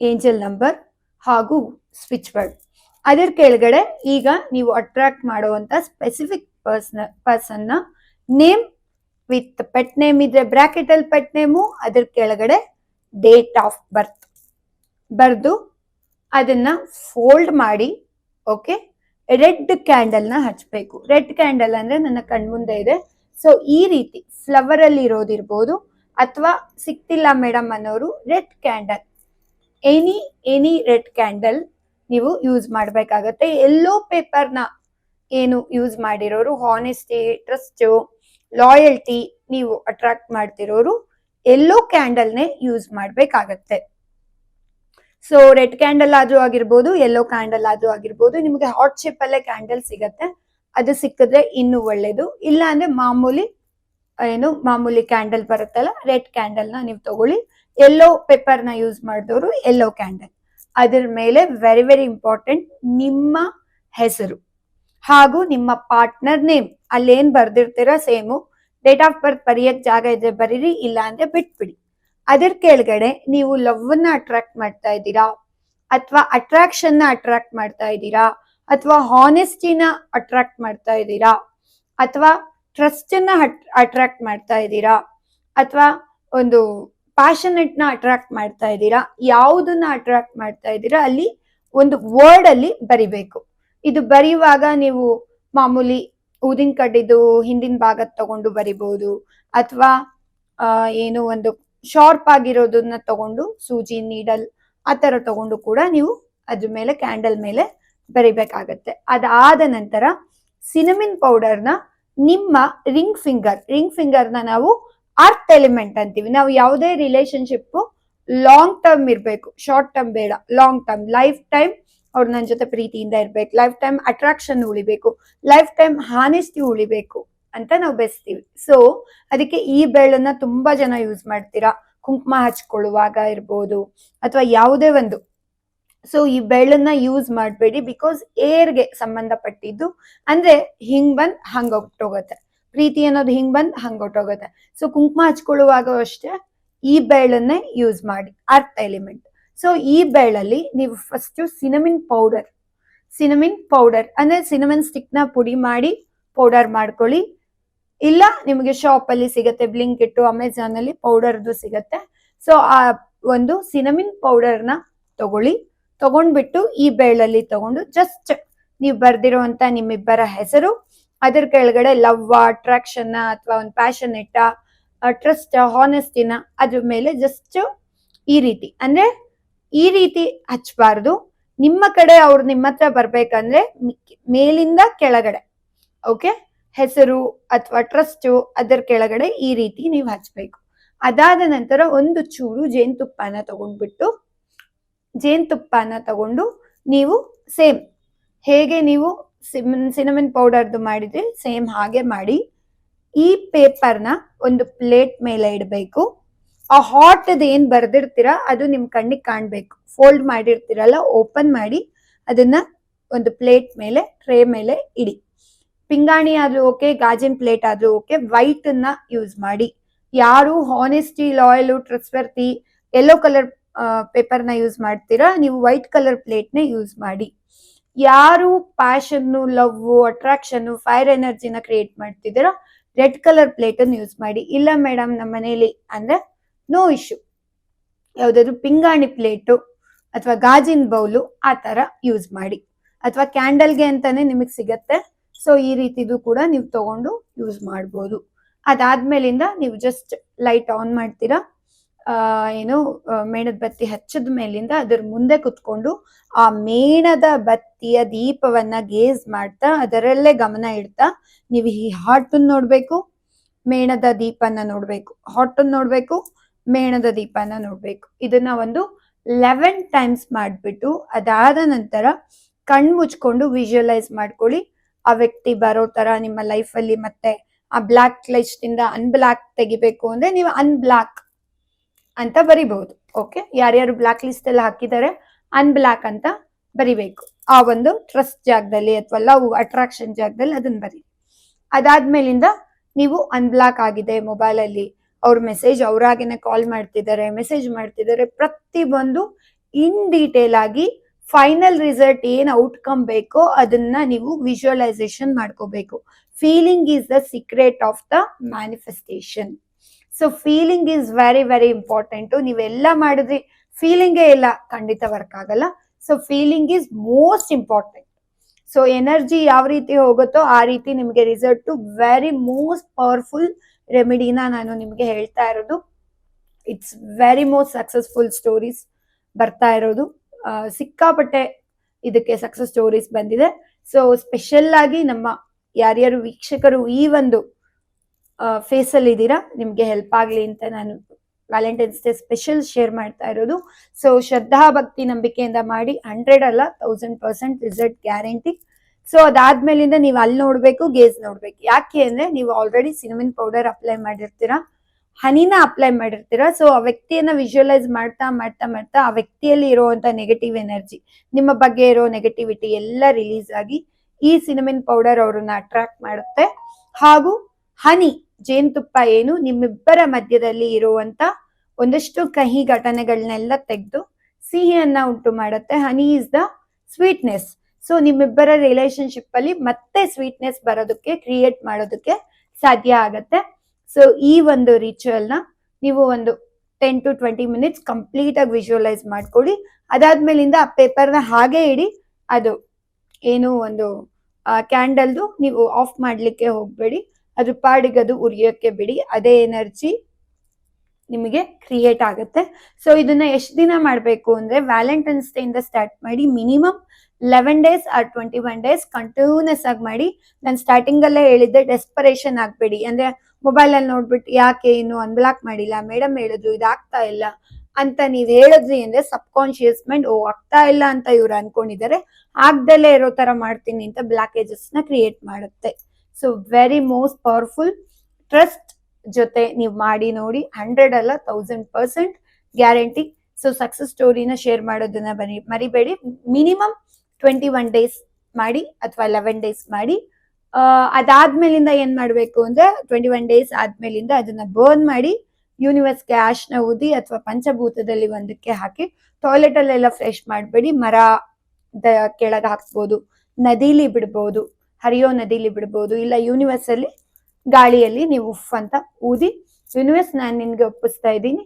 angel number ಹಾಗೂ switch word ಅದರ ಕೆಳಗಡೆ ಈಗ ನೀವು ಅಟ್ರಾಕ್ಟ್ ಮಾಡುವಂತ ಸ್ಪೆಸಿಫಿಕ್ ಪರ್ಸನ್ ಪರ್ಸನ್ನ ನೇಮ್ ವಿತ್ ಪೆಟ್ ನೇಮ್ ಇದ್ರೆ ಬ್ರಾಕೆಟ್ ಅಲ್ಲಿ ಪೆಟ್ ನೇಮು ಅದ್ರ ಕೆಳಗಡೆ ಡೇಟ್ ಆಫ್ ಬರ್ತ್ ಬರೆದು ಅದನ್ನ ಫೋಲ್ಡ್ ಮಾಡಿ ಓಕೆ ರೆಡ್ ಕ್ಯಾಂಡಲ್ನ ಹಚ್ಚಬೇಕು ರೆಡ್ ಕ್ಯಾಂಡಲ್ ಅಂದ್ರೆ ನನ್ನ ಕಣ್ಮುಂದೆ ಇದೆ. ಸೊ ಈ ರೀತಿ ಫ್ಲವರ್ ಅಲ್ಲಿ ಇರೋದಿರ್ಬೋದು ಅಥವಾ ಸಿಕ್ತಿಲ್ಲ ಮೇಡಮ್ ಅನ್ನೋರು red candle any any red candle ನೀವು ಯೂಸ್ ಮಾಡಬೇಕಾಗತ್ತೆ. ಎಲ್ಲೋ ಪೇಪರ್ನ ಏನು ಯೂಸ್ ಮಾಡಿರೋರು ಹಾನೆಸ್ಟಿ ಟ್ರಸ್ಟ್ ಲಾಯಲ್ಟಿ ನೀವು ಅಟ್ರಾಕ್ಟ್ ಮಾಡ್ತಿರೋರು ಎಲ್ಲೋ ಕ್ಯಾಂಡಲ್ನೇ ಯೂಸ್ ಮಾಡಬೇಕಾಗತ್ತೆ. ಸೊ ರೆಡ್ ಕ್ಯಾಂಡಲ್ ಆದ್ರೂ ಆಗಿರ್ಬೋದು ಯೆಲ್ಲೋ ಕ್ಯಾಂಡಲ್ ಆದ್ರೂ ಆಗಿರ್ಬೋದು, ನಿಮಗೆ ಹಾಟ್ ಶೇಪ್ ಅಲ್ಲೇ ಕ್ಯಾಂಡಲ್ ಸಿಗತ್ತೆ. ಅದು ಸಿಕ್ಕಿದ್ರೆ ಇನ್ನೂ ಒಳ್ಳೇದು. ಇಲ್ಲ ಅಂದ್ರೆ ಮಾಮೂಲಿ, ಏನು, ಮಾಮೂಲಿ ಕ್ಯಾಂಡಲ್ ಬರುತ್ತಲ್ಲ ರೆಡ್ ಕ್ಯಾಂಡಲ್ನ ನೀವು ತಗೊಳ್ಳಿ. ಪೇಪರ್ನ ಯೂಸ್ ಮಾಡಿದವರು ಎಲ್ಲೋ ಕ್ಯಾಂಡಲ್ ಅದ್ರ ಮೇಲೆ ವೆರಿ ವೆರಿ ಇಂಪಾರ್ಟೆಂಟ್ ನಿಮ್ಮ ಹೆಸರು ಹಾಗೂ ನಿಮ್ಮ ಪಾರ್ಟ್ನರ್ ನೇಮ್ ಅಲ್ಲೇನ್ ಬರ್ದಿರ್ತೀರಾ ಸೇಮು. ಡೇಟ್ ಆಫ್ ಬರ್ತ್ ಬರೆಯಕ್ ಜಾಗ ಇದ್ರೆ ಬರೀರಿ, ಇಲ್ಲ ಅಂದ್ರೆ ಬಿಟ್ಬಿಡಿ. ಅದ್ರ ಕೆಳಗಡೆ ನೀವು ಲವ್ ಅನ್ನ ಅಟ್ರಾಕ್ಟ್ ಮಾಡ್ತಾ ಇದ್ದೀರಾ? ಅಥವಾ ಅಟ್ರಾಕ್ಷನ್ನ ಅಟ್ರಾಕ್ಟ್ ಮಾಡ್ತಾ ಇದ್ದೀರಾ? ಅಥವಾ ಹಾನೆಸ್ಟಿನ ಅಟ್ರಾಕ್ಟ್ ಮಾಡ್ತಾ ಇದ್ದೀರಾ? ಅಥವಾ ಟ್ರಸ್ಟ್ ಅನ್ನ ಅಟ್ರಾಕ್ಟ್ ಮಾಡ್ತಾ ಇದ್ದೀರಾ? ಅಥವಾ ಒಂದು ಪ್ಯಾಷನೆಟ್ನ ಅಟ್ರಾಕ್ಟ್ ಮಾಡ್ತಾ ಇದ್ದೀರಾ? ಯಾವುದನ್ನ ಅಟ್ರಾಕ್ಟ್ ಮಾಡ್ತಾ ಇದ್ದೀರಾ? ಅಲ್ಲಿ ಒಂದು ವರ್ಡ್ ಅಲ್ಲಿ ಬರಿಬೇಕು. ಇದು ಬರೆಯುವಾಗ ನೀವು ಮಾಮೂಲಿ ಊದಿನ ಕಡ್ಡಿದು ಹಿಂದಿನ ಭಾಗ ತಗೊಂಡು ಬರಿಬಹುದು ಅಥವಾ ಏನು ಒಂದು ಶಾರ್ಪ್ ಆಗಿರೋದನ್ನ ತಗೊಂಡು ಸೂಜಿ ನೀಡಲ್ ಆ ತರ ತಗೊಂಡು ಕೂಡ ನೀವು ಅದ್ರ ಮೇಲೆ ಕ್ಯಾಂಡಲ್ ಮೇಲೆ ಬರಿಬೇಕಾಗತ್ತೆ. ಅದಾದ ನಂತರ ಸಿನಮಿನ್ ಪೌಡರ್ನ ನಿಮ್ಮ ರಿಂಗ್ ಫಿಂಗರ್ ರಿಂಗ್ ಫಿಂಗರ್ನ ನಾವು ಅರ್ತ್ ಎಲಿಮೆಂಟ್ ಅಂತೀವಿ. ನಾವು ಯಾವುದೇ ರಿಲೇಶನ್ಶಿಪ್ ಲಾಂಗ್ ಟರ್ಮ್ ಇರಬೇಕು ಶಾರ್ಟ್ ಟರ್ಮ್ ಬೇಡ ಲಾಂಗ್ ಟರ್ಮ್ ಲೈಫ್ ಟೈಮ್ ಅವ್ರು ನನ್ನ ಜೊತೆ ಪ್ರೀತಿಯಿಂದ ಇರ್ಬೇಕು ಲೈಫ್ ಟೈಮ್ ಅಟ್ರಾಕ್ಷನ್ ಉಳಿಬೇಕು ಲೈಫ್ ಟೈಮ್ ಹಾನೆಸ್ಟಿ ಉಳಿಬೇಕು. ಅಂತ ನಾವು ಬೆಸ್ತೀವಿ. ಸೊ ಅದಕ್ಕೆ ಈ ಬೆಳ್ಳನ್ನ ತುಂಬಾ ಜನ ಯೂಸ್ ಮಾಡ್ತೀರಾ? ಕುಂಕುಮ ಹಚ್ಕೊಳ್ಳುವಾಗ ಇರ್ಬೋದು ಅಥವಾ ಯಾವುದೇ ಒಂದು. ಸೊ ಈ ಬೆಳ್ಳನ್ನ ಯೂಸ್ ಮಾಡಬೇಡಿ ಬಿಕಾಸ್ ಏರ್ಗೆ ಸಂಬಂಧಪಟ್ಟಿದ್ದು ಅಂದ್ರೆ ಹಿಂಗ್ ಬಂದ್ ಹಂಗ ಹೊಟ್ಟೋಗತ್ತೆ ಪ್ರೀತಿ ಅನ್ನೋದು ಹಿಂಗ್ ಬಂದ್ ಹಂಗ ಹೊಟ್ಟೋಗತ್ತೆ ಸೊ ಕುಂಕುಮ ಹಚ್ಕೊಳ್ಳುವಾಗ ಅಷ್ಟೇ ಈ ಬೆಳ್ಳನ್ನೇ ಯೂಸ್ ಮಾಡಿ. ಅರ್ಥ ಎಲಿಮೆಂಟ್ ಸೊ ಈ ಬೆಳ್ಳಲ್ಲಿ ನೀವು first cinnamon powder cinnamon powder ಅಂದ್ರೆ ಸಿನಮಿನ್ ಸ್ಟಿಕ್ನ ಪುಡಿ ಮಾಡಿ ಪೌಡರ್ ಮಾಡ್ಕೊಳ್ಳಿ. ಇಲ್ಲ, ನಿಮಗೆ ಶಾಪ್ ಅಲ್ಲಿ ಸಿಗತ್ತೆ ಬ್ಲಿಂಕ್ ಇಟ್ಟು ಅಮೆಝಾನ್ ಅಲ್ಲಿ ಪೌಡರ್ದು ಸಿಗತ್ತೆ. ಸೊ ಆ ಒಂದು ಸಿನಮಿನ್ ಪೌಡರ್ನ ತಗೊಳ್ಳಿ. ತಗೊಂಡ್ಬಿಟ್ಟು ಈ ಬೆಳ್ಳಲ್ಲಿ ತಗೊಂಡು ಜಸ್ಟ್ ನೀವು ಬರ್ದಿರುವಂತ ನಿಮ್ಮಿಬ್ಬರ ಹೆಸರು, ಅದ್ರ ಕೆಳಗಡೆ ಲವ್ ಅಟ್ರಾಕ್ಷನ್ ಅಥವಾ ಒಂದು ಪ್ಯಾಷನ್ ಇಟ್ಟ ಟ್ರಸ್ಟ್ ಹಾನೆಸ್ಟಿನ ಅದ್ರ ಮೇಲೆ ಜಸ್ಟ್ ಈ ರೀತಿ. ಅಂದ್ರೆ ಈ ರೀತಿ ಹಚ್ಬಾರ್ದು. ನಿಮ್ಮ ಕಡೆ ಅವ್ರು ನಿಮ್ಮ ಹತ್ರ ಬರ್ಬೇಕಂದ್ರೆ ಮೇಲಿಂದ ಕೆಳಗಡೆ ಓಕೆ ಹೆಸರು ಅಥವಾ ಟ್ರಸ್ಟ್ ಅದರ ಕೆಳಗಡೆ ಈ ರೀತಿ ನೀವು ಹಚ್ಬೇಕು. ಅದಾದ ನಂತರ ಒಂದು ಚೂರು ಜೇನುತುಪ್ಪನ ತಗೊಂಡ್ಬಿಟ್ಟು ಜೇನುತುಪ್ಪನ ತಗೊಂಡು ನೀವು ಸೇಮ್ ಹೇಗೆ ನೀವು ಸಿನಮನ್ ಪೌಡರ್ದು ಮಾಡಿದ್ರೆ ಸೇಮ್ ಹಾಗೆ ಮಾಡಿ, ಈ ಪೇಪರ್ನ ಒಂದು ಪ್ಲೇಟ್ ಮೇಲೆ ಇಡಬೇಕು. ಆ ಹಾಟ್ ಏನು ಬರ್ದಿರ್ತೀರಾ ಅದು ನಿಮ್ಮ ಕಣ್ಣಿಗೆ ಕಾಣಬೇಕು. ಫೋಲ್ಡ್ ಮಾಡಿರ್ತೀರಲ್ಲ ಓಪನ್ ಮಾಡಿ ಅದನ್ನ ಒಂದು ಪ್ಲೇಟ್ ಮೇಲೆ ಟ್ರೇ ಮೇಲೆ ಇಡಿ. ಪಿಂಗಾಣಿ ಆದ್ರೂ ಓಕೆ, ಗಾಜಿನ ಪ್ಲೇಟ್ ಆದ್ರೂ ಓಕೆ, ವೈಟ್ ಅನ್ನ ಯೂಸ್ ಮಾಡಿ. ಯಾರು honesty loyal trustworthy yellow colour ಪೇಪರ್ನ ಯೂಸ್ ಮಾಡ್ತೀರಾ, ನೀವು ವೈಟ್ ಕಲರ್ ಪ್ಲೇಟ್ನ ಯೂಸ್ ಮಾಡಿ. ಯಾರು ಪ್ಯಾಷನ್ನು ಲವ್ ಅಟ್ರಾಕ್ಷನ್ ಫೈರ್ ಎನರ್ಜಿನ ಕ್ರಿಯೇಟ್ ಮಾಡ್ತಿದ್ದೀರಾ ರೆಡ್ ಕಲರ್ ಪ್ಲೇಟ್ ಅನ್ನು ಯೂಸ್ ಮಾಡಿ. ಇಲ್ಲ ಮೇಡಮ್ ನಮ್ಮ ಮನೇಲಿ ಅಂದ್ರೆ ನೋ ಇಶ್ಯೂ ಯಾವ್ದಾದ್ರು ಪಿಂಗಾಣಿ ಪ್ಲೇಟು ಅಥವಾ ಗಾಜಿನ ಬೌಲು ಆ ತರ ಯೂಸ್ ಮಾಡಿ. ಅಥವಾ ಕ್ಯಾಂಡಲ್ಗೆ ಅಂತಾನೆ ನಿಮಗೆ ಸಿಗತ್ತೆ. ಸೊ ಈ ರೀತಿದು ಕೂಡ ನೀವು ತಗೊಂಡು ಯೂಸ್ ಮಾಡ್ಬೋದು. ಅದಾದ್ಮೇಲಿಂದ ನೀವು ಜಸ್ಟ್ ಲೈಟ್ ಆನ್ ಮಾಡ್ತೀರಾ. ಏನು ಮೇಣದ ಬತ್ತಿ ಹಚ್ಚದ ಮೇಲಿಂದ ಅದರ ಮುಂದೆ ಕುತ್ಕೊಂಡು ಆ ಮೇಣದ ಬತ್ತಿಯ ದೀಪವನ್ನ ಗೇಜ್ ಮಾಡ್ತಾ ಅದರಲ್ಲೇ ಗಮನ ಇಡ್ತಾ ನೀವು ಈ ಹಾಟ್ ನೋಡ್ಬೇಕು, ಮೇಣದ ದೀಪನ ನೋಡ್ಬೇಕು ಹಾಟ್ ನೋಡ್ಬೇಕು, ಮೇಣದ ದೀಪನ ನೋಡ್ಬೇಕು. ಇದನ್ನ ಒಂದು ಲೆವೆನ್ ಟೈಮ್ಸ್ ಮಾಡ್ಬಿಟ್ಟು ಅದಾದ ನಂತರ ಕಣ್ ಮುಚ್ಕೊಂಡು ವಿಜುವಲೈಸ್ ಮಾಡ್ಕೊಳ್ಳಿ. ಆ ವ್ಯಕ್ತಿ ಬರೋ ತರ ನಿಮ್ಮ ಲೈಫ್ ಅಲ್ಲಿ ಮತ್ತೆ ಆ ಬ್ಲಾಕ್ ಲಿಸ್ಟ್ ಇಂದ ಅನ್ಬ್ಲಾಕ್ ತೆಗಿಬೇಕು ಅಂದ್ರೆ ನೀವು ಅನ್ಬ್ಲಾಕ್ ಅಂತ ಬರಿಬಹುದು ಓಕೆ ಯಾರ್ಯಾರು ಬ್ಲಾಕ್ ಲಿಸ್ಟ್ ಎಲ್ಲ ಹಾಕಿದ್ದಾರೆ ಅನ್ಬ್ಲಾಕ್ ಅಂತ ಬರಿಬೇಕು. ಆ ಒಂದು ಟ್ರಸ್ಟ್ ಜಾಗದಲ್ಲಿ ಅಥವಾ ಲವ್ ಅಟ್ರಾಕ್ಷನ್ ಜಾಗದಲ್ಲಿ ಅದನ್ನ ಬರಿ. ಅದಾದ್ಮೇಲಿಂದ ನೀವು ಅನ್ಬ್ಲಾಕ್ ಆಗಿದೆ ಮೊಬೈಲ್ ಅಲ್ಲಿ, ಅವ್ರ ಮೆಸೇಜ್ ಅವರಾಗೇನೆ ಕಾಲ್ ಮಾಡ್ತಿದ್ದಾರೆ ಮೆಸೇಜ್ ಮಾಡ್ತಿದ್ದಾರೆ ಪ್ರತಿ ಒಂದು ಇನ್ ಡೀಟೇಲ್ ಆಗಿ ಫೈನಲ್ ರಿಸಲ್ಟ್ ಏನ್ ಔಟ್ಕಮ್ ಬೇಕೋ ಅದನ್ನ ನೀವು ವಿಜುವಲೈಸೇಷನ್ ಮಾಡ್ಕೋಬೇಕು. Feeling is the secret of the manifestation so feeling is very very important ನೀವೆಲ್ಲ ಮಾಡಿದ್ರಿ ಫೀಲಿಂಗೇ ಇಲ್ಲ, ಖಂಡಿತ ವರ್ಕ್ ಆಗಲ್ಲ. So feeling is most important so energy ಯಾವ ರೀತಿ ಹೋಗುತ್ತೋ ಆ ರೀತಿ ನಿಮಗೆ ರಿಸಲ್ಟ್ ವೆರಿ ಮೋಸ್ಟ್ ಪವರ್ಫುಲ್ ರೆಮಿಡಿನ ನಾನು ನಿಮಗೆ ಹೇಳ್ತಾ ಇರೋದು. It's very most successful stories ಬರ್ತಾ ಇರೋದು. ಸಿಕ್ಕಾಪಟ್ಟೆ ಇದಕ್ಕೆ ಸಕ್ಸಸ್ ಸ್ಟೋರೀಸ್ ಬಂದಿದೆ. ಸೊ ಸ್ಪೆಷಲ್ ಆಗಿ ನಮ್ಮ ಯಾರ್ಯಾರು ವೀಕ್ಷಕರು ಈ ಒಂದು ಫೇಸ್ ಅಲ್ಲಿ ಇದ್ದೀರಾ, ನಿಮ್ಗೆ ಹೆಲ್ಪ್ ಆಗ್ಲಿ ಅಂತ ನಾನು ವ್ಯಾಲೆಂಟೈನ್ಸ್ ಡೇ ಸ್ಪೆಷಲ್ ಶೇರ್ ಮಾಡ್ತಾ ಇರೋದು. ಸೊ ಶ್ರದ್ಧಾ ಭಕ್ತಿ ನಂಬಿಕೆಯಿಂದ ಮಾಡಿ ಹಂಡ್ರೆಡ್ ಅಲ್ಲ thousand percent result guarantee so ಅದಾದ್ಮೇಲಿಂದ ನೀವು ಅಲ್ಲಿ ನೋಡ್ಬೇಕು, ಗೇಜ್ ನೋಡ್ಬೇಕು. ಯಾಕೆ ಅಂದ್ರೆ ನೀವು ಆಲ್ರೆಡಿ ಸಿನಮಿನ್ ಪೌಡರ್ ಅಪ್ಲೈ ಮಾಡಿರ್ತೀರಾ. ಹನಿನ ಅಪ್ಲೈ ಮಾಡಿರ್ತೀರ. ಸೊ ಆ ವ್ಯಕ್ತಿಯನ್ನ ವಿಜುವಲೈಸ್ ಮಾಡ್ತಾ ಮಾಡ್ತಾ ಮಾಡ್ತಾ ಆ ವ್ಯಕ್ತಿಯಲ್ಲಿ ಇರುವಂತ ನೆಗೆಟಿವ್ ಎನರ್ಜಿ ನಿಮ್ಮ ಬಗ್ಗೆ ಇರೋ ನೆಗೆಟಿವಿಟಿ ಎಲ್ಲ ರಿಲೀಸ್ ಆಗಿ ಈ ಸಿನಮಿನ್ ಪೌಡರ್ ಅವ್ರನ್ನ ಅಟ್ರಾಕ್ಟ್ ಮಾಡುತ್ತೆ. ಹಾಗೂ ಹನಿ, ಜೇನುತುಪ್ಪ ಏನು ನಿಮ್ಮಿಬ್ಬರ ಮಧ್ಯದಲ್ಲಿ ಇರುವಂತ ಒಂದಷ್ಟು ಕಹಿ ಘಟನೆಗಳನ್ನೆಲ್ಲ ತೆಗೆದು ಸಿಹಿಯನ್ನ ಉಂಟು ಮಾಡುತ್ತೆ. Honey is the sweetness so ನಿಮ್ಮಿಬ್ಬರ ರಿಲೇಶನ್ಶಿಪ್ ಅಲ್ಲಿ ಮತ್ತೆ ಸ್ವೀಟ್ನೆಸ್ ಬರೋದಕ್ಕೆ ಕ್ರಿಯೇಟ್ ಮಾಡೋದಕ್ಕೆ ಸಾಧ್ಯ ಆಗತ್ತೆ. ಸೊ ಈ ಒಂದು ರಿಚುವಲ್ನ ನೀವು ಒಂದು ten to twenty minutes complete ಆಗಿ ವಿಜುವಲೈಸ್ ಮಾಡ್ಕೊಳ್ಳಿ ಅದಾದ್ಮೇಲಿಂದ ಆ ಪೇಪರ್ನ ಹಾಗೆ ಇಡಿ. ಅದು ಏನು ಒಂದು ಕ್ಯಾಂಡಲ್ದು ನೀವು ಆಫ್ ಮಾಡ್ಲಿಕ್ಕೆ ಹೋಗ್ಬೇಡಿ. ಅದ್ರ ಪಾಡಿಗೆ ಅದು ಉರಿಯೋಕ್ಕೆ ಬಿಡಿ. ಅದೇ ಎನರ್ಜಿ ನಿಮಗೆ ಕ್ರಿಯೇಟ್ ಆಗುತ್ತೆ. ಸೊ ಇದನ್ನ ಎಷ್ಟು ದಿನ ಮಾಡಬೇಕು ಅಂದ್ರೆ ವ್ಯಾಲೆಂಟೈನ್ಸ್ ಇಂದ ಸ್ಟಾರ್ಟ್ ಮಾಡಿ minimum eleven days or twenty one days continuous ಆಗಿ ಮಾಡಿ ನಾನು ಸ್ಟಾರ್ಟಿಂಗ್ ಅಲ್ಲೇ ಹೇಳಿದ್ದೆ ಡೆಸ್ಪರೇಷನ್ ಆಗ್ಬೇಡಿ. ಅಂದ್ರೆ ಮೊಬೈಲ್ ಅಲ್ಲಿ ನೋಡ್ಬಿಟ್ಟು ಯಾಕೆ ಏನು ಅನ್ಬ್ಲಾಕ್ ಮಾಡಿಲ್ಲ? ಮೇಡಮ್ ಹೇಳಿದ್ರು ಇದಾಗ್ತಾ ಇಲ್ಲ ಅಂತ ನೀವ್ ಹೇಳಿದ್ರಿ ಅಂದ್ರೆ ಸಬ್ ಕಾನ್ಶಿಯಸ್ ಮೈಂಡ್ ಓ ಆಗ್ತಾ ಇಲ್ಲ ಅಂತ ಇವ್ರು ಅನ್ಕೊಂಡಿದ್ದಾರೆ. ಆಗ್ದಲ್ಲೇ ಇರೋ ತರ ಮಾಡ್ತೀನಿ ಅಂತ ಬ್ಲಾಕೇಜಸ್ನ ಕ್ರಿಯೇಟ್ ಮಾಡುತ್ತೆ. So very most powerful trust ಜೊತೆ ನೀವು ಮಾಡಿ ನೋಡಿ ಹಂಡ್ರೆಡ್ ಅಲ್ಲ thousand percent guarantee so success ಸ್ಟೋರಿನ share ಮಾಡೋದನ್ನ ಬರಿ, ಮರಿಬೇಡಿ. ಮಿನಿಮಮ್ ಟ್ವೆಂಟಿ ಒನ್ ಡೇಸ್ ಮಾಡಿ ಅಥವಾ ಲೆವೆನ್ ಡೇಸ್ ಮಾಡಿ. ಅದಾದ್ಮೇಲಿಂದ ಏನ್ ಮಾಡಬೇಕು ಅಂದ್ರೆ ಟ್ವೆಂಟಿ ಒನ್ ಡೇಸ್ ಆದ್ಮೇಲಿಂದ ಅದನ್ನ ಬರ್ನ್ ಮಾಡಿ ಯೂನಿವರ್ಸ್ಗೆ ನ ಊದಿ ಅಥವಾ ಪಂಚಭೂತದಲ್ಲಿ ಒಂದಕ್ಕೆ ಹಾಕಿ ಟಾಯ್ಲೆಟ್ ಅಲ್ಲೆಲ್ಲ ಫ್ರೆಶ್ ಮಾಡಬೇಡಿ. ಮರ ಕೆಳಗೆ ಹಾಕ್ಬೋದು ನದಿಲಿ ಬಿಡ್ಬೋದು. ಹರಿಯೋ ನದಿಲಿ ಬಿಡ್ಬೋದು. ಇಲ್ಲ ಯೂನಿವರ್ಸ್ ಅಲ್ಲಿ ಗಾಳಿಯಲ್ಲಿ ನೀವು ಉಫ್ ಅಂತ ಊದಿ ಯೂನಿವರ್ಸ್ ನಾನು ನಿನ್ಗೆ ಒಪ್ಪಿಸ್ತಾ ಇದ್ದೀನಿ.